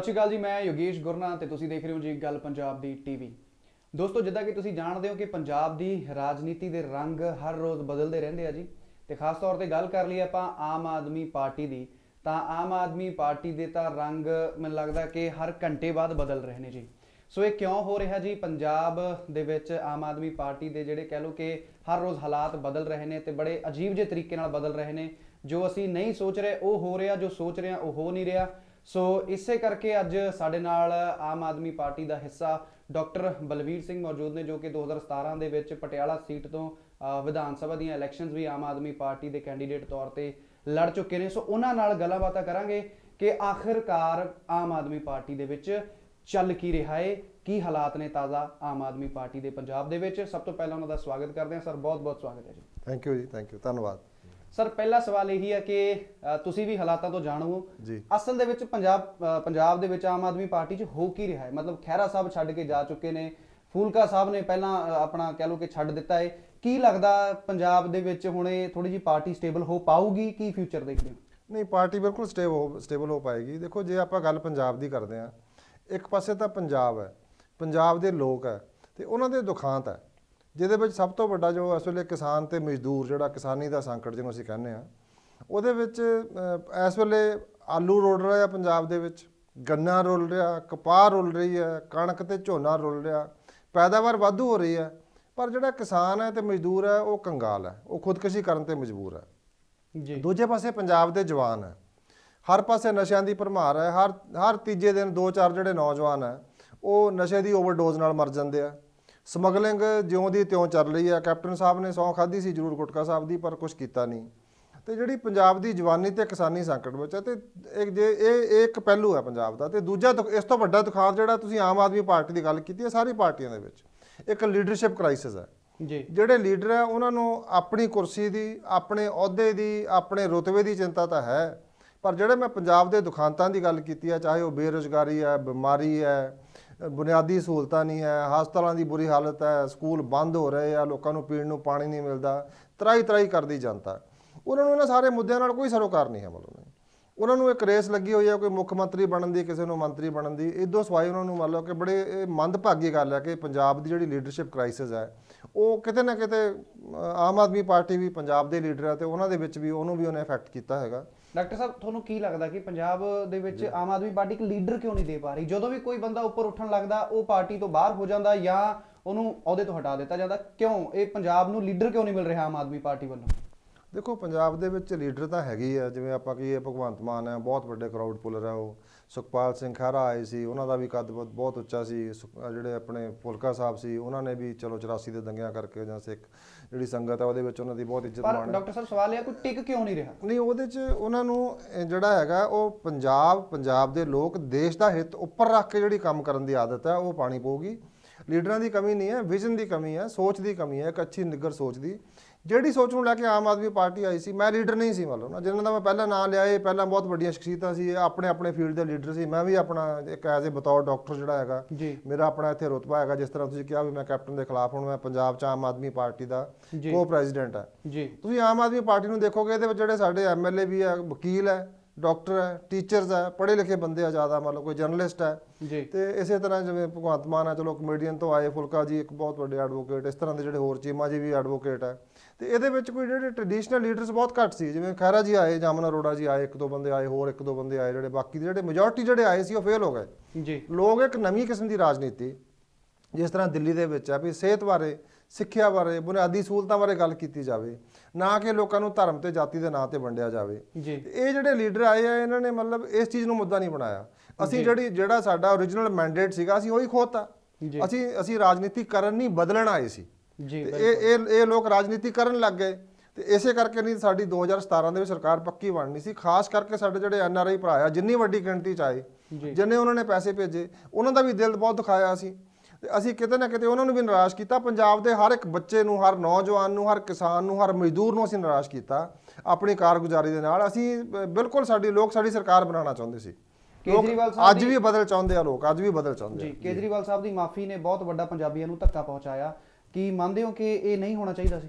ਸਤਿ ਸ਼੍ਰੀ ਅਕਾਲ ਜੀ, ਮੈਂ ਯੋਗੇਸ਼ ਗੁਰਨਾ ਤੇ ਤੁਸੀਂ ਦੇਖ ਰਹੇ ਹੋ ਜੀ ਗੱਲ ਪੰਜਾਬ ਦੀ ਟੀਵੀ। ਦੋਸਤੋ, ਜਿੱਦਾਂ ਕਿ ਤੁਸੀਂ ਜਾਣਦੇ ਹੋ ਕਿ ਪੰਜਾਬ ਦੀ ਰਾਜਨੀਤੀ ਦੇ ਰੰਗ ਹਰ ਰੋਜ਼ ਬਦਲਦੇ ਰਹਿੰਦੇ ਆ ਜੀ ਤੇ ਖਾਸ ਤੌਰ ਤੇ ਗੱਲ ਕਰ ਲਈ ਆਪਾਂ ਆਮ ਆਦਮੀ ਪਾਰਟੀ ਦੀ, ਤਾਂ ਆਮ ਆਦਮੀ ਪਾਰਟੀ ਦੇ ਤਾਂ ਰੰਗ ਮੈਨੂੰ ਲੱਗਦਾ ਕਿ ਹਰ ਘੰਟੇ ਬਾਅਦ ਬਦਲ ਰਹੇ ਨੇ ਜੀ। ਸੋ ਇਹ ਕਿਉਂ ਹੋ ਰਿਹਾ ਜੀ? ਪੰਜਾਬ ਦੇ ਵਿੱਚ ਆਮ ਆਦਮੀ ਪਾਰਟੀ ਦੇ ਜਿਹੜੇ ਕਹਿ ਲਓ ਕਿ ਹਰ ਰੋਜ਼ ਹਾਲਾਤ ਬਦਲ ਰਹੇ ਨੇ ਤੇ ਬੜੇ ਅਜੀਬ ਜਿਹੇ ਤਰੀਕੇ ਨਾਲ ਬਦਲ ਰਹੇ ਨੇ। ਜੋ ਅਸੀਂ ਨਹੀਂ ਸੋਚ ਰਹੇ, ਉਹ ਹੋ ਰਿਹਾ, ਜੋ ਸੋਚ ਰਹੇ ਹਾਂ, ਉਹ ਹੋ ਨਹੀਂ ਰਿਹਾ। ਸੋ ਇਸੇ ਕਰਕੇ ਅੱਜ ਸਾਡੇ ਨਾਲ ਆਮ ਆਦਮੀ ਪਾਰਟੀ ਦਾ ਹਿੱਸਾ ਡਾਕਟਰ ਬਲਵੀਰ ਸਿੰਘ ਮੌਜੂਦ ਨੇ ਜੋ ਕਿ 2017 ਦੇ ਵਿੱਚ ਪਟਿਆਲਾ ਸੀਟ ਤੋਂ ਵਿਧਾਨ ਸਭਾ ਦੀਆਂ ਇਲੈਕਸ਼ਨਸ ਵੀ ਆਮ ਆਦਮੀ ਪਾਰਟੀ ਦੇ ਕੈਂਡੀਡੇਟ ਤੌਰ ਤੇ ਲੜ ਚੁੱਕੇ ਨੇ। ਸੋ ਉਹਨਾਂ ਨਾਲ ਗੱਲਾਂ ਬਾਤਾਂ ਕਰਾਂਗੇ ਕਿ ਆਖਿਰਕਾਰ ਆਮ ਆਦਮੀ ਪਾਰਟੀ ਦੇ ਵਿੱਚ ਚੱਲ ਕੀ ਰਿਹਾ ਹੈ ਕੀ ਹਾਲਾਤ ਨੇ ਤਾਜ਼ਾ ਆਮ ਆਦਮੀ ਪਾਰਟੀ ਦੇ ਪੰਜਾਬ ਦੇ ਵਿੱਚ। ਸਭ ਤੋਂ ਪਹਿਲਾਂ ਉਹਨਾਂ ਦਾ ਸਵਾਗਤ ਕਰਦੇ ਹਾਂ। ਸਰ ਬਹੁਤ ਬਹੁਤ ਸਵਾਗਤ ਹੈ ਜੀ। ਥੈਂਕ ਯੂ ਜੀ ਥੈਂਕ ਯੂ ਧੰਨਵਾਦ। ਸਰ ਪਹਿਲਾ ਸਵਾਲ ਇਹੀ ਹੈ ਕਿ ਤੁਸੀਂ ਵੀ ਹਾਲਾਤਾਂ ਤੋਂ ਜਾਣੂ ਹੋ। ਅਸਲ ਦੇ ਵਿੱਚ ਪੰਜਾਬ ਪੰਜਾਬ ਦੇ ਵਿੱਚ ਆਮ ਆਦਮੀ ਪਾਰਟੀ 'ਚ ਹੋ ਕੀ ਰਿਹਾ ਹੈ? ਮਤਲਬ ਖਹਿਰਾ ਸਾਹਿਬ ਛੱਡ ਕੇ ਜਾ ਚੁੱਕੇ ਨੇ ਫੂਲਕਾ ਸਾਹਿਬ ਨੇ ਪਹਿਲਾਂ ਆਪਣਾ ਕਹਿ ਲਓ ਕਿ ਛੱਡ ਦਿੱਤਾ ਹੈ ਕੀ ਲੱਗਦਾ ਪੰਜਾਬ ਦੇ ਵਿੱਚ ਹੁਣੇ ਥੋੜੀ ਜੀ ਪਾਰਟੀ ਸਟੇਬਲ ਹੋ ਪਾਊਗੀ ਕੀ ਫਿਊਚਰ ਦੇਖਦੇ ਹੋ? ਨਹੀਂ ਪਾਰਟੀ ਬਿਲਕੁਲ ਸਟੇਬਲ ਹੋ ਸਟੇਬਲ ਹੋ ਪਾਏਗੀ। ਦੇਖੋ ਜੇ ਆਪਾਂ ਗੱਲ ਪੰਜਾਬ ਦੀ ਕਰਦੇ ਆ ਇੱਕ ਪਾਸੇ ਤਾਂ ਪੰਜਾਬ ਹੈ ਪੰਜਾਬ ਦੇ ਲੋਕ ਹੈ ਤੇ ਉਹਨਾਂ ਦੇ ਦੁਖਾਂਤ ਹੈ। ਜਿਹਦੇ ਵਿੱਚ ਸਭ ਤੋਂ ਵੱਡਾ ਜੋ ਇਸ ਵੇਲੇ ਕਿਸਾਨ ਤੇ ਮਜ਼ਦੂਰ ਜਿਹੜਾ ਕਿਸਾਨੀ ਦਾ ਸੰਕਟ ਜਿਹਨੂੰ ਅਸੀਂ ਕਹਿੰਦੇ ਆ ਉਹਦੇ ਵਿੱਚ ਇਸ ਵੇਲੇ ਆਲੂ ਰੋਲ ਰਿਹਾ ਪੰਜਾਬ ਦੇ ਵਿੱਚ ਗੰਨਾ ਰੋਲ ਰਿਹਾ ਕਪਾਹ ਰੋਲ ਰਹੀ ਹੈ ਕਣਕ ਤੇ ਝੋਨਾ ਰੋਲ ਰਿਹਾ ਪੈਦਾਵਾਰ ਵਾਧੂ ਹੋ ਰਹੀ ਹੈ ਪਰ ਜਿਹੜਾ ਕਿਸਾਨ ਹੈ ਤੇ ਮਜ਼ਦੂਰ ਹੈ ਉਹ ਕੰਗਾਲ ਹੈ ਉਹ ਖੁਦਕੁਸ਼ੀ ਕਰਨ ਤੇ ਮਜਬੂਰ ਹੈ। ਜੀ। ਦੂਜੇ ਪਾਸੇ ਪੰਜਾਬ ਦੇ ਜਵਾਨ ਹੈ ਹਰ ਪਾਸੇ ਨਸ਼ਿਆਂ ਦੀ ਭਰਮਾਰ ਹੈ ਹਰ ਹਰ ਤੀਜੇ ਦਿਨ ਦੋ ਚਾਰ ਜਿਹੜੇ ਨੌਜਵਾਨ ਹੈ ਉਹ ਨਸ਼ੇ ਦੀ ਓਵਰਡੋਜ਼ ਨਾਲ ਮਰ ਜਾਂਦੇ ਆ। ਸਮਗਲਿੰਗ ਜਿਉਂ ਦੀ ਤਿਉਂ ਚੱਲ ਰਹੀ ਹੈ ਕੈਪਟਨ ਸਾਹਿਬ ਨੇ ਸੌਂ ਖਾਧੀ ਸੀ ਜ਼ਰੂਰ ਗੁਟਕਾ ਸਾਹਿਬ ਦੀ ਪਰ ਕੁਝ ਕੀਤਾ ਨਹੀਂ। ਤੇ ਜਿਹੜੀ ਪੰਜਾਬ ਦੀ ਜਵਾਨੀ ਤੇ ਕਿਸਾਨੀ ਸੰਕਟ ਵਿੱਚ ਹੈ ਤੇ ਇੱਕ ਜੇ ਇਹ ਇੱਕ ਪਹਿਲੂ ਹੈ ਪੰਜਾਬ ਦਾ ਤੇ ਦੂਜਾ ਇਸ ਤੋਂ ਵੱਡਾ ਦੁਖਾਂਤ ਜਿਹੜਾ ਤੁਸੀਂ ਆਮ ਆਦਮੀ ਪਾਰਟੀ ਦੀ ਗੱਲ ਕੀਤੀ ਹੈ ਸਾਰੀ ਪਾਰਟੀਆਂ ਦੇ ਵਿੱਚ ਇੱਕ ਲੀਡਰਸ਼ਿਪ ਕ੍ਰਾਈਸਿਸ ਹੈ ਜੀ। ਜਿਹੜੇ ਲੀਡਰ ਆ ਉਹਨਾਂ ਨੂੰ ਆਪਣੀ ਕੁਰਸੀ ਦੀ ਆਪਣੇ ਅਹੁਦੇ ਦੀ ਆਪਣੇ ਰੁਤਬੇ ਦੀ ਚਿੰਤਾ ਤਾਂ ਹੈ। ਪਰ ਜਿਹੜੇ ਮੈਂ ਪੰਜਾਬ ਦੇ ਦੁਖਾਂਤਾਂ ਦੀ ਗੱਲ ਕੀਤੀ ਹੈ ਚਾਹੇ ਉਹ ਬੇਰੁਜ਼ਗਾਰੀ ਹੈ ਬਿਮਾਰੀ ਹੈ ਬੁਨਿਆਦੀ ਸਹੂਲਤਾਂ ਨਹੀਂ ਹੈ, ਹਸਪਤਾਲਾਂ ਦੀ ਬੁਰੀ ਹਾਲਤ ਹੈ, ਸਕੂਲ ਬੰਦ ਹੋ ਰਹੇ ਆ, ਲੋਕਾਂ ਨੂੰ ਪੀਣ ਨੂੰ ਪਾਣੀ ਨਹੀਂ ਮਿਲਦਾ, ਤਰਾਈ ਤਰਾਈ ਕਰਦੀ ਜਨਤਾ। ਉਹਨਾਂ ਨੂੰ ਇਹਨਾਂ ਸਾਰੇ ਮੁੱਦਿਆਂ ਨਾਲ ਕੋਈ ਸਰੋਕਾਰ ਨਹੀਂ ਹੈ ਮਤਲਬ। ਉਹਨਾਂ ਨੂੰ ਇੱਕ ਰੇਸ ਲੱਗੀ ਹੋਈ ਹੈ ਕੋਈ ਮੁੱਖ ਮੰਤਰੀ ਬਣਨ ਦੀ, ਕਿਸੇ ਨੂੰ ਮੰਤਰੀ ਬਣਨ ਦੀ। ਇਦੋਂ ਸਵਾਈ ਉਹਨਾਂ ਨੂੰ ਮੰਨ ਲਓ ਕਿ ਬੜੇ, ਇਹ ਮੰਦਭਾਗੀ ਗੱਲ ਹੈ ਕਿ ਪੰਜਾਬ ਦੀ ਜਿਹੜੀ ਲੀਡਰਸ਼ਿਪ ਕ੍ਰਾਈਸਿਸ ਹੈ, ਉਹ ਕਿਤੇ ਨਾ ਕਿਤੇ ਆਮ ਆਦਮੀ ਪਾਰਟੀ ਵੀ ਪੰਜਾਬ ਦੇ ਲੀਡਰ ਹੈ ਤੇ ਉਹਨਾਂ ਦੇ ਵਿੱਚ ਵੀ ਉਹਨੂੰ ਵੀ ਉਹਨੇ ਇਫੈਕਟ ਕੀਤਾ ਹੈਗਾ। ਡਾਕਟਰ ਸਾਹਿਬ ਤੁਹਾਨੂੰ ਕੀ ਲੱਗਦਾ ਕਿ ਪੰਜਾਬ ਦੇ ਵਿੱਚ ਆਮ ਆਦਮੀ ਪਾਰਟੀ ਇੱਕ ਲੀਡਰ ਕਿਉਂ ਨਹੀਂ ਦੇ ਪਾ ਰਹੀ? ਜਦੋਂ ਵੀ ਕੋਈ ਬੰਦਾ ਉੱਪਰ ਉੱਠਣ ਲੱਗਦਾ ਉਹ ਪਾਰਟੀ ਤੋਂ ਬਾਹਰ ਹੋ ਜਾਂਦਾ ਜਾਂ ਉਹਨੂੰ ਅਹੁਦੇ ਤੋਂ ਹਟਾ ਦਿੱਤਾ ਜਾਂਦਾ ਕਿਉਂ? ਇਹ ਪੰਜਾਬ ਨੂੰ ਲੀਡਰ ਕਿਉਂ ਨਹੀਂ ਮਿਲ ਰਿਹਾ ਆਮ ਆਦਮੀ ਪਾਰਟੀ ਵੱਲੋਂ? ਦੇਖੋ ਪੰਜਾਬ ਦੇ ਵਿੱਚ ਲੀਡਰ ਤਾਂ ਹੈਗੀ ਆ ਜਿਵੇਂ ਆਪਾਂ ਕਹੀਏ ਭਗਵੰਤ ਮਾਨ ਹੈ ਬਹੁਤ ਵੱਡੇ ਕਰਾਊਡ ਪੁਲਰ ਹੈ ਉਹ। ਸੁਖਪਾਲ ਸਿੰਘ ਖਹਿਰਾ ਆਏ ਸੀ ਉਹਨਾਂ ਦਾ ਵੀ ਕੱਦ ਬਹੁਤ ਉੱਚਾ ਸੀ ਜਿਹੜੇ ਆਪਣੇ ਫੁਲਕਾ ਸਾਹਿਬ ਸੀ ਉਹਨਾਂ ਨੇ ਵੀ ਚਲੋ 84 ਦੇ ਦੰਗਿਆਂ ਕਰਕੇ ਜਾਂ ਸਿੱਖ ਜਿਹੜੀ ਸੰਗਤ ਹੈ ਉਹਦੇ ਵਿੱਚ ਉਹਨਾਂ ਦੀ ਬਹੁਤ ਇੱਜ਼ਤ ਪਰ ਮਾਣ। ਹੈ ਡਾਕਟਰ ਸਾਹਿਬ ਸਵਾਲ ਇਹ ਕੋਈ ਟਿਕ ਕਿਉਂ ਨਹੀਂ ਰਿਹਾ? ਨਹੀਂ ਉਹਦੇ 'ਚ ਉਹਨਾਂ ਨੂੰ ਜਿਹੜਾ ਹੈਗਾ ਉਹ ਪੰਜਾਬ ਪੰਜਾਬ ਦੇ ਲੋਕ ਦੇਸ਼ ਦਾ ਹਿੱਤ ਉੱਪਰ ਰੱਖ ਕੇ ਜਿਹੜੀ ਕੰਮ ਕਰਨ ਦੀ ਆਦਤ ਹੈ ਉਹ ਪਾਣੀ ਪਊਗੀ। ਲੀਡਰਾਂ ਦੀ ਕਮੀ ਨਹੀਂ ਹੈ ਵਿਜ਼ਨ ਦੀ ਕਮੀ ਹੈ ਸੋਚ ਦੀ ਕਮੀ ਹੈ ਇੱਕ ਅੱਛੀ ਨਿੱਗਰ ਸੋਚ ਦੀ। ਜਿਹੜੀ ਸੋਚ ਨੂੰ ਲੈ ਕੇ ਆਮ ਆਦਮੀ ਪਾਰਟੀ ਆਈ ਸੀ ਮੈਂ ਲੀਡਰ ਨਹੀਂ ਸੀ ਮੰਨ ਲਓ ਨਾ ਜਿਨ੍ਹਾਂ ਦਾ ਮੈਂ ਪਹਿਲਾਂ ਨਾਂ ਲਿਆ ਇਹ ਪਹਿਲਾਂ ਬਹੁਤ ਵੱਡੀਆਂ ਸ਼ਖਸੀਅਤਾਂ ਸੀ ਆਪਣੇ ਆਪਣੇ ਫੀਲਡ ਦੇ ਲੀਡਰ ਸੀ। ਮੈਂ ਵੀ ਆਪਣਾ ਇੱਕ ਐਜ਼ ਅ ਬਤੌਰ ਡਾਕਟਰ ਜਿਹੜਾ ਹੈਗਾ ਮੇਰਾ ਆਪਣਾ ਇੱਥੇ ਰੁਤਬਾ ਹੈਗਾ ਜਿਸ ਤਰ੍ਹਾਂ ਤੁਸੀਂ ਕਿਹਾ ਵੀ ਮੈਂ ਕੈਪਟਨ ਦੇ ਖਿਲਾਫ ਹੁਣ ਮੈਂ ਪੰਜਾਬ 'ਚ ਆਮ ਆਦਮੀ ਪਾਰਟੀ ਦਾ। ਕੋ ਪ੍ਰੈਜ਼ੀਡੈਂਟ ਹੈ। ਜੀ। ਤੁਸੀਂ ਆਮ ਆਦਮੀ ਪਾਰਟੀ ਨੂੰ ਦੇਖੋਗੇ ਇਹਦੇ ਵਿੱਚ ਜਿਹੜੇ ਸਾਡੇ ਐਮਐਲਏ ਵੀ ਹੈ ਵਕੀਲ ਹੈ ਡਾਕਟਰ ਹੈ ਟੀਚਰਸ ਹੈ ਪੜ੍ਹੇ ਲਿਖੇ ਬੰਦੇ ਆ ਜ਼ਿਆਦਾ ਮਤਲਬ ਕੋਈ ਜਰਨਲਿਸਟ ਹੈ। ਜੀ। ਤੇ ਇਸੇ ਤਰ੍ਹਾਂ ਜਿਵੇਂ ਭਗਵੰਤ ਮਾਨ ਹੈ ਚਲੋ ਕਮੇਡੀਅਨ ਤੋਂ ਆਏ ਫੁਲਕਾ ਜੀ ਇੱਕ ਬਹੁਤ ਵੱਡੇ ਐਡਵੋਕੇਟ ਇਸ ਤਰ੍ਹਾਂ ਦੇ ਜਿਹੜੇ ਹੋਰ ਚੀਮਾ ਜੀ ਵੀ ਐਡਵੋਕੇਟ ਹੈ। ਤੇ ਇਹਦੇ ਵਿੱਚ ਕੋਈ ਜਿਹੜੇ ਟ੍ਰੈਡੀਸ਼ਨਲ ਲੀਡਰਸ ਬਹੁਤ ਘੱਟ ਸੀ ਜਿਵੇਂ ਖੈਰਾ ਜੀ ਆਏ ਜਾਮਨ ਅਰੋੜਾ ਜੀ ਆਏ ਇੱਕ ਦੋ ਬੰਦੇ ਆਏ ਹੋਰ ਇੱਕ ਦੋ ਬੰਦੇ ਆਏ ਜਿਹੜੇ ਬਾਕੀ ਦੇ ਜਿਹੜੇ ਮੈਜੋਰਟੀ ਜਿਹੜੇ ਆਏ ਸੀ ਉਹ ਫੇਲ ਹੋ ਗਏ। ਜੀ। ਲੋਕ ਇੱਕ ਨਵੀਂ ਕਿਸਮ ਦੀ ਰਾਜਨੀਤੀ ਜਿਸ ਤਰ੍ਹਾਂ ਦਿੱਲੀ ਦੇ ਵਿੱਚ ਹੈ ਵੀ ਸਿਹਤ ਬਾਰੇ ਸਿੱਖਿਆ ਬਾਰੇ ਬੁਨਿਆਦੀ ਸਹੂਲਤਾਂ ਬਾਰੇ ਗੱਲ ਕੀਤੀ ਜਾਵੇ ਨਾ ਕਿ ਲੋਕਾਂ ਨੂੰ ਧਰਮ ਤੇ ਜਾਤੀ ਦੇ ਨਾਂ ਤੇ ਵੰਡਿਆ ਜਾਵੇ। ਇਹ ਜਿਹੜੇ ਲੀਡਰ ਆਏ ਆ ਇਹਨਾਂ ਨੇ ਮਤਲਬ ਇਸ ਚੀਜ਼ ਨੂੰ ਮੁੱਦਾ ਨਹੀਂ ਬਣਾਇਆ। ਅਸੀਂ ਜਿਹੜੀ ਜਿਹੜਾ ਸਾਡਾ origignal ਮੈਂਡੇਟ ਸੀਗਾ ਅਸੀਂ ਉਹੀ ਖੋਤਾ। ਅਸੀਂ ਅਸੀਂ ਰਾਜਨੀਤੀ ਕਰਨ ਨਹੀਂ ਬਦਲਣ ਆਏ ਸੀ। ਜੀ ਇਹ ਇਹ ਇਹ ਲੋਕ ਰਾਜਨੀਤੀ ਕਰਨ ਲੱਗ ਗਏ। ਤੇ ਇਸੇ ਕਰਕੇ ਨਹੀਂ ਸਾਡੀ 2017 ਦੇ ਵਿੱਚ ਸਰਕਾਰ ਪੱਕੀ ਬਣਨੀ ਸੀ। ਖਾਸ ਕਰਕੇ ਸਾਡੇ ਜਿਹੜੇ ਐਨਆਰਆਈ ਭਰਾ ਆ ਜਿੰਨੀ ਵੱਡੀ ਗਿਣਤੀ ਚ ਆਏ ਜਿੰਨੇ ਉਹਨਾਂ ਨੇ ਪੈਸੇ ਭੇਜੇ ਉਹਨਾਂ ਦਾ ਵੀ ਦਿਲ ਬਹੁਤ ਦੁਖਾਇਆ ਸੀ। ਤੇ ਅਸੀਂ ਕਿਤੇ ਨਾ ਕਿਤੇ ਉਹਨਾਂ ਨੂੰ ਵੀ ਨਿਰਾਸ਼ ਕੀਤਾ। ਪੰਜਾਬ ਦੇ ਹਰ ਇੱਕ ਬੱਚੇ ਨੂੰ ਹਰ ਨੌਜਵਾਨ ਨੂੰ ਹਰ ਕਿਸਾਨ ਨੂੰ ਹਰ ਮਜ਼ਦੂਰ ਨੂੰ ਅਸੀਂ ਨਿਰਾਸ਼ ਕੀਤਾ ਆਪਣੀ ਕਾਰਗੁਜ਼ਾਰੀ ਦੇ ਨਾਲ। ਅਸੀਂ ਬਿਲਕੁਲ ਸਾਡੀ ਲੋਕ ਸਾਡੀ ਸਰਕਾਰ ਬਣਾਉਣਾ ਚਾਹੁੰਦੇ ਸੀ। ਕੇਜਰੀਵਾਲ ਸਾਹਿਬ ਅੱਜ ਵੀ ਬਦਲ ਚਾਹੁੰਦੇ ਆ ਲੋਕ ਅੱਜ ਵੀ ਬਦਲ ਚਾਹੁੰਦੇ ਜੀ ਕੇਜਰੀਵਾਲ ਸਾਹਿਬ ਦੀ ਮਾਫੀ ਨੇ ਬਹੁਤ ਵੱਡਾ ਪੰਜਾਬੀਆਂ ਨੂੰ ਧੱਕਾ ਪਹੁੰਚਾਇਆ। ਕੀ ਮੰਨਦੇ ਹੋ ਕਿ ਇਹ ਨਹੀਂ ਹੋਣਾ ਚਾਹੀਦਾ ਸੀ?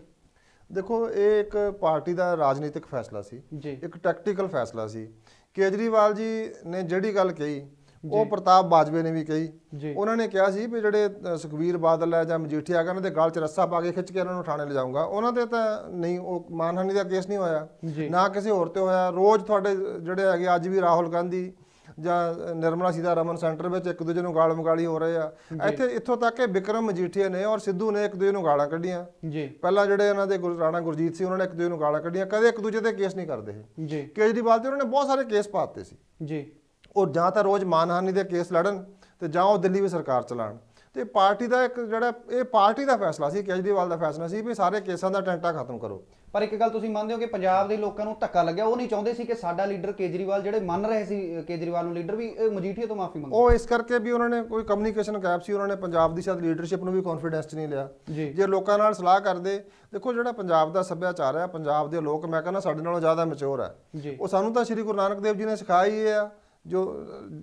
ਦੇਖੋ ਇਹ ਇੱਕ ਪਾਰਟੀ ਦਾ ਰਾਜਨੀਤਿਕ ਫੈਸਲਾ ਸੀ। ਇੱਕ ਟੈਕਟੀਕਲ ਫੈਸਲਾ ਸੀ। ਕੇਜਰੀਵਾਲ ਜੀ ਨੇ ਜਿਹੜੀ ਗੱਲ ਕਹੀ ਉਹ ਪ੍ਰਤਾਪ ਬਾਜਵੇ ਨੇ ਵੀ ਕਹੀ। ਉਹਨਾਂ ਨੇ ਕਿਹਾ ਸੀ ਵੀ ਜਿਹੜੇ ਅ, ਸੁਖਬੀਰ ਬਾਦਲ ਹੈ ਜਾਂ ਮਜੀਠੀਆ ਹੈਗਾ ਉਹਨਾਂ ਦੇ ਗਲ 'ਚ ਰੱਸਾ ਪਾ ਕੇ ਖਿੱਚ ਕੇ ਉਹਨਾਂ ਨੂੰ ਥਾਣੇ ਲਿਜਾਊਂਗਾ। ਉਹਨਾਂ ਤੇ ਤਾਂ ਨਹੀਂ ਉਹ ਮਾਨਹਾਨੀ ਦਾ ਕੇਸ ਨਹੀਂ ਹੋਇਆ। ਨਾ ਕਿਸੇ ਹੋਰ ਤੇ ਹੋਇਆ। ਰੋਜ਼ ਤੁਹਾਡੇ ਜਿਹੜੇ ਹੈਗੇ ਅੱਜ ਵੀ ਰਾਹੁਲ ਗਾਂਧੀ ਜਾਂ ਨਿਰਮਲਾ ਸੀਤਾਰਮਨ ਸੈਂਟਰ ਵਿੱਚ ਇੱਕ ਦੂਜੇ ਨੂੰ ਗਾਲ ਮਗਾਲੀ ਹੋ ਰਹੇ ਆ। ਇੱਥੇ ਇੱਥੋਂ ਤੱਕ ਕਿ ਵਿਕਰਮ ਮਜੀਠੀਆ ਨੇ ਔਰ ਸਿੱਧੂ ਨੇ ਇੱਕ ਦੂਜੇ ਨੂੰ ਗਾਲਾਂ ਕੱਢੀਆਂ। ਜੀ। ਪਹਿਲਾਂ ਜਿਹੜੇ ਇਹਨਾਂ ਦੇ ਗੁਰ- ਰਾਣਾ ਗੁਰਜੀਤ ਸੀ ਉਹਨਾਂ ਨੇ ਇੱਕ ਦੂਜੇ ਨੂੰ ਗਾਲਾਂ ਕੱਢੀਆਂ। ਕਦੇ ਇੱਕ ਦੂਜੇ ਤੇ ਕੇਸ ਨਹੀਂ ਕਰਦੇ ਜੀ। ਕੇਜਰੀਵਾਲ ਤੇ ਉਹਨਾਂ ਨੇ ਬਹੁਤ ਸਾਰੇ ਕੇਸ ਪਾਤੇ ਸੀ। ਜੀ। ਉਹ ਜਾਂ ਤਾਂ ਰੋਜ਼ ਮਾਨਹਾਨੀ ਦੇ ਕੇਸ ਲੜਨ ਤੇ ਜਾਂ ਉਹ ਦਿੱਲੀ ਵਿੱਚ ਸਰਕਾਰ ਚਲਾਉਣ। ਤੇ ਪਾਰਟੀ ਦਾ ਇੱਕ ਜਿਹੜਾ ਇਹ ਪਾਰਟੀ ਦਾ ਫੈਸਲਾ ਸੀ ਕੇਜਰੀਵਾਲ ਦਾ ਫੈਸਲਾ ਸੀ ਵੀ ਸਾਰੇ ਕੇਸਾਂ ਦਾ ਟੈਂਟਾ ਖਤਮ ਕਰੋ। ਪਰ ਇੱਕ ਗੱਲ ਤੁਸੀਂ ਮੰਨਦੇ ਹੋ ਕਿ ਪੰਜਾਬ ਦੇ ਲੋਕਾਂ ਨੂੰ ਧੱਕਾ ਲੱਗਿਆ ਉਹ ਨਹੀਂ ਚਾਹੁੰਦੇ ਸੀ ਕਿ ਸਾਡਾ ਲੀਡਰ ਕੇਜਰੀਵਾਲ ਜਿਹੜੇ ਮੰਨ ਰਹੇ ਸੀ ਕੇਜਰੀਵਾਲ ਨੂੰ ਲੀਡਰ ਵੀ ਇਹ ਮਜੀਠੀਆ ਤੋਂ ਮਾਫੀ ਮੰਗੇ। ਉਹ ਇਸ ਕਰਕੇ ਵੀ ਉਹਨਾਂ ਨੇ ਕੋਈ ਕਮਿਊਨੀਕੇਸ਼ਨ ਗੈਪ ਸੀ ਉਹਨਾਂ ਨੇ ਪੰਜਾਬ ਦੀ ਸ਼ਾਇਦ ਲੀਡਰਸ਼ਿਪ ਨੂੰ ਵੀ ਕੌਨਫੀਡੈਂਸ ਨਹੀਂ ਲਿਆ। ਜੀ। ਲੋਕਾਂ ਨਾਲ ਸਲਾਹ ਕਰਦੇ ਦੇਖੋ ਜਿਹੜਾ ਪੰਜਾਬ ਦਾ ਸੱਭਿਆਚਾਰ ਹੈ ਪੰਜਾਬ ਦੇ ਲੋਕ ਮੈਂ ਕਹਿੰਦਾ ਸਾਡੇ ਨਾਲੋਂ ਜ਼ਿਆਦਾ ਮੈਚੁਰ ਹੈ। ਉਹ ਸਾਨੂੰ ਤਾਂ ਸ੍ਰੀ ਗੁਰੂ ਨਾਨਕ ਦੇਵ ਜੀ ਨੇ ਸਿਖਾਇਆ ਹੀ ਇਹ ਆ ਜੋ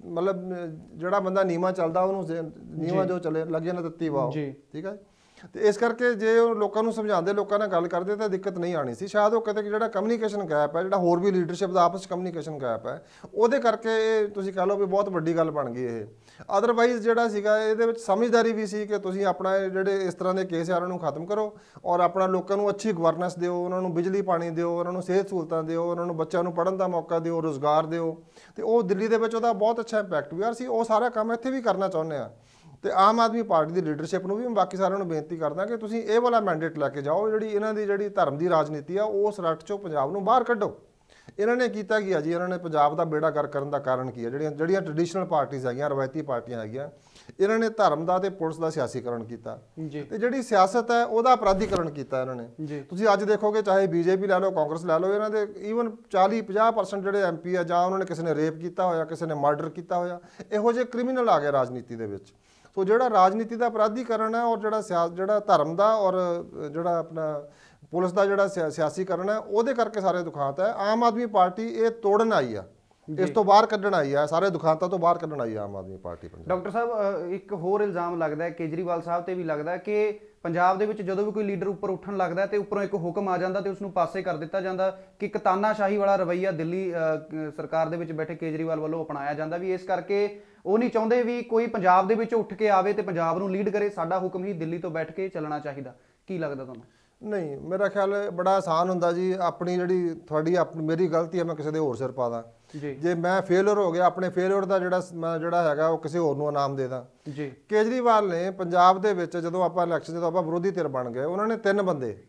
ਮਤਲਬ ਜਿਹੜਾ ਬੰਦਾ ਨੀਵਾ ਚੱਲਦਾ ਉਹਨੂੰ ਨੀਵਾਂ ਜੋ। ਚੱਲੇ ਲੱਗੇ ਨਾ ਤੱਤੀ ਵਾਓ। ਠੀਕ ਹੈ ਤੇ ਇਸ ਕਰਕੇ ਜੇ ਉਹ ਲੋਕਾਂ ਨੂੰ ਸਮਝਾਉਂਦੇ, ਲੋਕਾਂ ਨਾਲ ਗੱਲ ਕਰਦੇ, ਤਾਂ ਦਿੱਕਤ ਨਹੀਂ ਆਣੀ ਸੀ। ਸ਼ਾਇਦ ਉਹ ਕਿਤੇ ਜਿਹੜਾ ਕਮਿਊਨੀਕੇਸ਼ਨ ਗੈਪ ਹੈ, ਜਿਹੜਾ ਹੋਰ ਵੀ ਲੀਡਰਸ਼ਿਪ ਦਾ ਆਪਸ ਕਮਿਊਨੀਕੇਸ਼ਨ ਗੈਪ ਹੈ, ਉਹਦੇ ਕਰਕੇ ਇਹ ਤੁਸੀਂ ਕਹ ਲਓ ਵੀ ਬਹੁਤ ਵੱਡੀ ਗੱਲ ਬਣ ਗਈ ਇਹ। ਅਦਰਵਾਈਜ਼ ਜਿਹੜਾ ਸੀਗਾ, ਇਹਦੇ ਵਿੱਚ ਸਮਝਦਾਰੀ ਵੀ ਸੀ ਕਿ ਤੁਸੀਂ ਆਪਣਾ ਜਿਹੜੇ ਇਸ ਤਰ੍ਹਾਂ ਦੇ ਕੇਸ ਆ, ਉਹਨਾਂ ਨੂੰ ਖਤਮ ਕਰੋ ਔਰ ਆਪਣਾ ਲੋਕਾਂ ਨੂੰ ਅੱਛੀ ਗਵਰਨੈਂਸ ਦਿਓ, ਉਹਨਾਂ ਨੂੰ ਬਿਜਲੀ, ਪਾਣੀ ਦਿਓ, ਉਹਨਾਂ ਨੂੰ ਸਿਹਤ ਸਹੂਲਤਾਂ ਦਿਓ, ਉਹਨਾਂ ਨੂੰ ਬੱਚਿਆਂ ਨੂੰ ਪੜ੍ਹਨ ਦਾ ਮੌਕਾ ਦਿਓ, ਰੋਜ਼ਗਾਰ ਦਿਓ। ਤੇ ਉਹ ਦਿੱਲੀ ਦੇ ਵਿੱਚ ਉਹਦਾ ਬਹੁਤ ਅੱਛਾ ਇੰਪੈਕਟ ਵੀ ਆ। ਸੀ ਉਹ ਸਾਰਾ ਕੰਮ ਇੱਥੇ ਵੀ ਕਰਨਾ ਚਾਹੁੰਦੇ ਆ ਤੇ ਆਮ ਆਦਮੀ ਪਾਰਟੀ ਦੀ ਲੀਡਰਸ਼ਿਪ ਨੂੰ ਵੀ ਮੈਂ ਬਾਕੀ ਸਾਰਿਆਂ ਨੂੰ ਬੇਨਤੀ ਕਰਦਾ ਕਿ ਤੁਸੀਂ ਇਹ ਵਾਲਾ ਮੈਂਡੇਟ ਲੈ ਕੇ ਜਾਓ ਜਿਹੜੀ ਇਹਨਾਂ ਦੀ ਜਿਹੜੀ ਧਰਮ ਦੀ ਰਾਜਨੀਤੀ ਆ ਉਸ ਰੱਟ ਚੋਂ ਪੰਜਾਬ ਨੂੰ ਬਾਹਰ ਕੱਢੋ। ਇਹਨਾਂ ਨੇ ਕੀਤਾ ਕੀ ਆ ਜੀ? ਇਹਨਾਂ ਨੇ ਪੰਜਾਬ ਦਾ ਬੇੜਾ ਗਰ ਕਰਨ ਦਾ ਕਾਰਨ ਕੀ ਆ? ਜਿਹੜੀਆਂ ਜਿਹੜੀਆਂ ਟ੍ਰੈਡੀਸ਼ਨਲ ਪਾਰਟੀਆਂ ਹੈਗੀਆਂ ਰਵਾਇਤੀ ਪਾਰਟੀਆਂ ਹੈਗੀਆਂ ਇਹਨਾਂ ਨੇ ਧਰਮ ਦਾ ਤੇ ਪੁਲਿਸ ਦਾ ਸਿਆਸੀਕਰਨ ਕੀਤਾ। ਤੇ ਜਿਹੜੀ ਸਿਆਸਤ ਹੈ ਉਹਦਾ ਅਪਰਾਧੀਕਰਨ ਕੀਤਾ ਇਹਨਾਂ ਨੇ। ਤੁਸੀਂ ਅੱਜ ਦੇਖੋਗੇ ਚਾਹੇ ਬੀਜੇਪੀ ਲੈ ਲਓ ਕਾਂਗਰਸ ਲੈ ਲਓ ਇਹਨਾਂ ਦੇ ਈਵਨ 40 50% ਜਿਹੜੇ ਐਮਪੀ ਆ ਜਾਂ ਉਹਨਾਂ ਨੇ ਕਿਸੇ ਨੇ ਰੇਪ ਕੀਤਾ ਹੋਇਆ ਕਿਸੇ ਨੇ ਮਰਡਰ ਕੀਤਾ ਹੋਇਆ ਇਹੋ ਜਿਹੇ ਕ੍ਰਿਮੀਨਲ ਆ ਗਏ ਰਾਜਨੀਤੀ ਦੇ ਵਿੱਚ। ਸੋ ਜਿਹੜਾ ਰਾਜਨੀਤੀ ਦਾ ਅਪਰਾਧੀਕਰਨ ਹੈ ਔਰ ਜਿਹੜਾ ਸਿਆ ਜਿਹੜਾ ਧਰਮ ਦਾ ਔਰ ਜਿਹੜਾ ਆਪਣਾ ਪੁਲਿਸ ਦਾ ਜਿਹੜਾ ਸਿਆ- ਸਿਆਸੀਕਰਨ ਹੈ ਉਹਦੇ ਕਰਕੇ ਸਾਰੇ ਦੁਖਾਂਤ ਹੈ। ਆਮ ਆਦਮੀ ਪਾਰਟੀ ਇਹ ਤੋੜਨ ਆਈ ਆ। ਇਸ ਤੋਂ ਬਾਹਰ ਕੱਢਣ ਆਈ ਆ। ਸਾਰੇ ਦੁਖਾਂਤਾਂ ਤੋਂ ਬਾਹਰ ਕੱਢਣ ਆਈ ਆ ਆਮ ਆਦਮੀ ਪਾਰਟੀ ਪੰਜਾਬ। ਡਾਕਟਰ ਸਾਹਿਬ ਇੱਕ ਹੋਰ ਇਲਜ਼ਾਮ ਲੱਗਦਾ ਹੈ ਕੇਜਰੀਵਾਲ ਸਾਹਿਬ ਤੇ ਵੀ ਲੱਗਦਾ ਹੈ ਕਿ ਪੰਜਾਬ ਦੇ ਵਿੱਚ ਜਦੋਂ ਵੀ ਕੋਈ ਲੀਡਰ ਉੱਪਰ ਉੱਠਣ ਲੱਗਦਾ ਹੈ ਤੇ ਉੱਪਰੋਂ ਇੱਕ ਹੁਕਮ ਆ ਜਾਂਦਾ ਤੇ ਉਸ ਨੂੰ ਪਾਸੇ ਕਰ ਦਿੱਤਾ ਜਾਂਦਾ ਕਿ ਇੱਕ ਤਾਨਾਸ਼ਾਹੀ ਵਾਲਾ ਰਵਈਆ ਦਿੱਲੀ ਸਰਕਾਰ ਦੇ ਵਿੱਚ ਬੈਠੇ ਕੇਜਰੀਵਾਲ ਵੱਲੋਂ ਅਪਣਾਇਆ ਜਾਂਦਾ ਵੀ ਇਸ ਕਰਕੇ ਉਹ ਨਹੀਂ ਚਾਹੁੰਦੇ ਵੀ ਕੋਈ ਪੰਜਾਬ ਦੇ ਵਿੱਚ ਉੱਠ ਕੇ ਆਵੇ ਤੇ ਪੰਜਾਬ ਨੂੰ ਲੀਡ ਕਰੇ ਸਾਡਾ ਹੁਕਮ ਹੀ ਦਿੱਲੀ ਤੋਂ ਬੈਠ ਕੇ ਚੱਲਣਾ ਚਾਹੀਦਾ। ਕੀ ਲੱਗਦਾ ਤੁਹਾਨੂੰ? ਨਹੀਂ ਮੇਰਾ ਖਿਆਲ ਬੜਾ ਆਸਾਨ ਹੁੰਦਾ ਜੀ ਆਪਣੀ ਜਿਹੜੀ ਤੁਹਾਡੀ ਆਪਣੀ ਮੇਰੀ ਗਲਤੀ ਹੈ ਮੈਂ ਕਿਸੇ ਦੇ ਹੋਰ ਸਿਰ ਪਾ ਦਾਂ। ਜੀ। ਜੇ ਮੈਂ ਫੇਲਿਅਰ ਹੋ ਗਿਆ ਆਪਣੇ ਫੇਲਿਅਰ ਦਾ ਜਿਹੜਾ ਮੈਂ ਜਿਹੜਾ ਹੈਗਾ ਉਹ ਕਿਸੇ ਹੋਰ ਨੂੰ ਇਨਾਮ ਦੇ ਦਾਂ। ਜੀ। ਕੇਜਰੀਵਾਲ ਨੇ ਪੰਜਾਬ ਦੇ ਵਿੱਚ ਜਦੋਂ ਆਪਾਂ ਇਲੈਕਸ਼ਨ ਜਦੋਂ ਆਪਾਂ ਵਿਰੋਧੀ ਧਿਰ ਬਣ ਗਏ ਉਹਨਾਂ ਨੇ ਤਿੰਨ ਬੰਦੇ।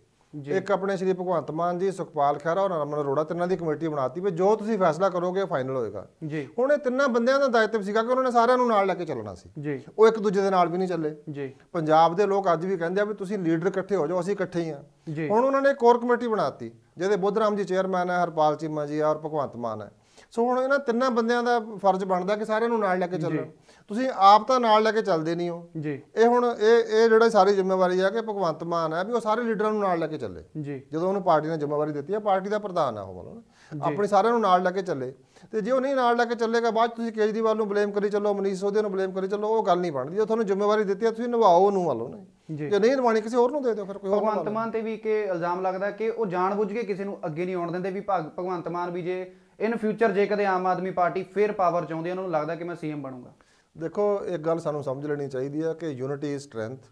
ਇੱਕ ਆਪਣੇ ਸ਼੍ਰੀ ਭਗਵੰਤ ਮਾਨ ਜੀ ਸੁਖਪਾਲ ਖਹਿਰਾ ਔਰ ਰਮਨ ਅਰੋੜਾ ਤਿੰਨਾਂ ਦੀ ਕਮੇਟੀ ਬਣਾਤੀ ਵੀ ਜੋ ਤੁਸੀਂ ਫੈਸਲਾ ਕਰੋਗੇ ਫਾਈਨਲ ਹੋਏਗਾ। ਜੀ। ਹੁਣ ਇਹ ਤਿੰਨਾਂ ਬੰਦਿਆਂ ਦਾ ਦਾਇਤਵ ਸੀਗਾ ਕਿ ਉਹਨਾਂ ਨੇ ਸਾਰਿਆਂ ਨੂੰ ਨਾਲ ਲੈ ਕੇ ਚੱਲਣਾ ਸੀ। ਜੀ। ਉਹ ਇੱਕ ਦੂਜੇ ਦੇ ਨਾਲ ਵੀ ਨਹੀਂ ਚੱਲੇ। ਜੀ। ਪੰਜਾਬ ਦੇ ਲੋਕ ਅੱਜ ਵੀ ਕਹਿੰਦੇ ਆ ਵੀ ਤੁਸੀਂ ਲੀਡਰ ਇਕੱਠੇ ਹੋ ਜਾਓ ਅਸੀਂ ਇਕੱਠੇ ਹੀ ਆ। ਹੁਣ ਉਹਨਾਂ ਨੇ ਕੋਰ ਕਮੇਟੀ ਬਣਾਤੀ ਜਿਹਦੇ ਬੁੱਧਰਾਮ ਜੀ ਚੇਅਰਮੈਨ ਹੈ ਹਰਪਾਲ ਚੀਮਾ ਜੀ ਔਰ ਭਗਵੰਤ ਮਾਨ ਹੈ। ਸੋ ਹੁਣ ਇਹਨਾਂ ਤਿੰਨਾਂ ਬੰਦਿਆਂ ਦਾ ਫਰਜ਼ ਬਣਦਾ ਕਿ ਸਾਰਿਆਂ ਨੂੰ ਨਾਲ ਲੈ ਕੇ ਚੱਲੋ ਤੁਸੀਂ ਆਪ ਤਾਂ ਨਾਲ ਲੈ ਕੇ ਚੱਲਦੇ ਨਹੀਂ ਹੋ। ਜੀ। ਇਹ ਹੁਣ ਇਹ ਇਹ ਜਿਹੜਾ ਸਾਰੀ ਜ਼ਿੰਮੇਵਾਰੀ ਹੈ ਕਿ ਭਗਵੰਤ ਮਾਨ ਹੈ ਵੀ ਉਹ ਸਾਰੇ ਲੀਡਰਾਂ ਨੂੰ ਨਾਲ ਲੈ ਕੇ ਚੱਲੇ। ਜੀ। ਜਦੋਂ ਉਹਨੂੰ ਪਾਰਟੀ ਨੇ ਜ਼ਿੰਮੇਵਾਰੀ ਦਿੱਤੀ ਹੈ ਪਾਰਟੀ ਦਾ ਪ੍ਰਧਾਨ ਹੈ ਉਹ ਮਤਲਬ ਆਪਣੀ ਸਾਰਿਆਂ ਨੂੰ ਨਾਲ ਲੈ ਕੇ ਚੱਲੇ। ਤੇ ਜੇ ਉਹ ਨਹੀਂ ਨਾਲ ਲੈ ਕੇ ਚੱਲੇਗਾ ਬਾਅਦ ਤੁਸੀਂ ਕੇਜਰੀਵਾਲ ਨੂੰ ਬਲੇਮ ਕਰੀ ਚੱਲੋ ਮਨੀਸ਼ ਸੋਧੇ ਨੂੰ ਬਲੇਮ ਕਰੀ ਚੱਲੋ ਉਹ ਗੱਲ ਨਹੀਂ ਬਣਦੀ। ਜੇ ਤੁਹਾਨੂੰ ਜ਼ਿੰਮੇਵਾਰੀ ਦਿੱਤੀ ਹੈ ਤੁਸੀਂ ਨਿਭਾਓ ਉਹਨੂੰ ਵਾਲੋ ਨਾ। ਜੀ। ਨਹੀਂ ਨਿਭਾਣੀ ਕਿਸੇ ਹੋਰ ਨੂੰ ਦੇ ਦਿਓ ਫਿਰ ਕੋਈ ਹੋਰ ਭਗਵੰਤ ਮਾਨ ਤੇ ਵੀ ਕਿ ਇਲਜ਼ਾਮ ਲੱਗਦਾ ਕਿ ਉਹ ਜਾਣਬੁੱਝ ਕੇ ਕਿਸੇ ਨੂੰ ਅੱਗੇ ਨਹੀਂ ਆਉਣ ਦਿੰਦੇ ਵੀ ਭਗ- ਭਗਵੰਤ ਮਾਨ ਵੀ ਜੇ ਇਨ ਫਿਊਚਰ ਜੇ ਕਦੇ ਆਮ ਆਦਮੀ ਪਾਰਟੀ ਫੇਰ ਪਾਵਰ ਚਾਹੁੰਦੀ ਹੈ ਉਹਨਾਂ ਨੂੰ ਲੱਗਦਾ ਕਿ ਮੈਂ ਸੀਐਮ ਬਣੂੰਗਾ। ਦੇਖੋ ਇੱਕ ਗੱਲ ਸਾਨੂੰ ਸਮਝ ਲੈਣੀ ਚਾਹੀਦੀ ਹੈ ਕਿ ਯੂਨਿਟੀ ਇਜ਼ ਸਟਰੈਂਥ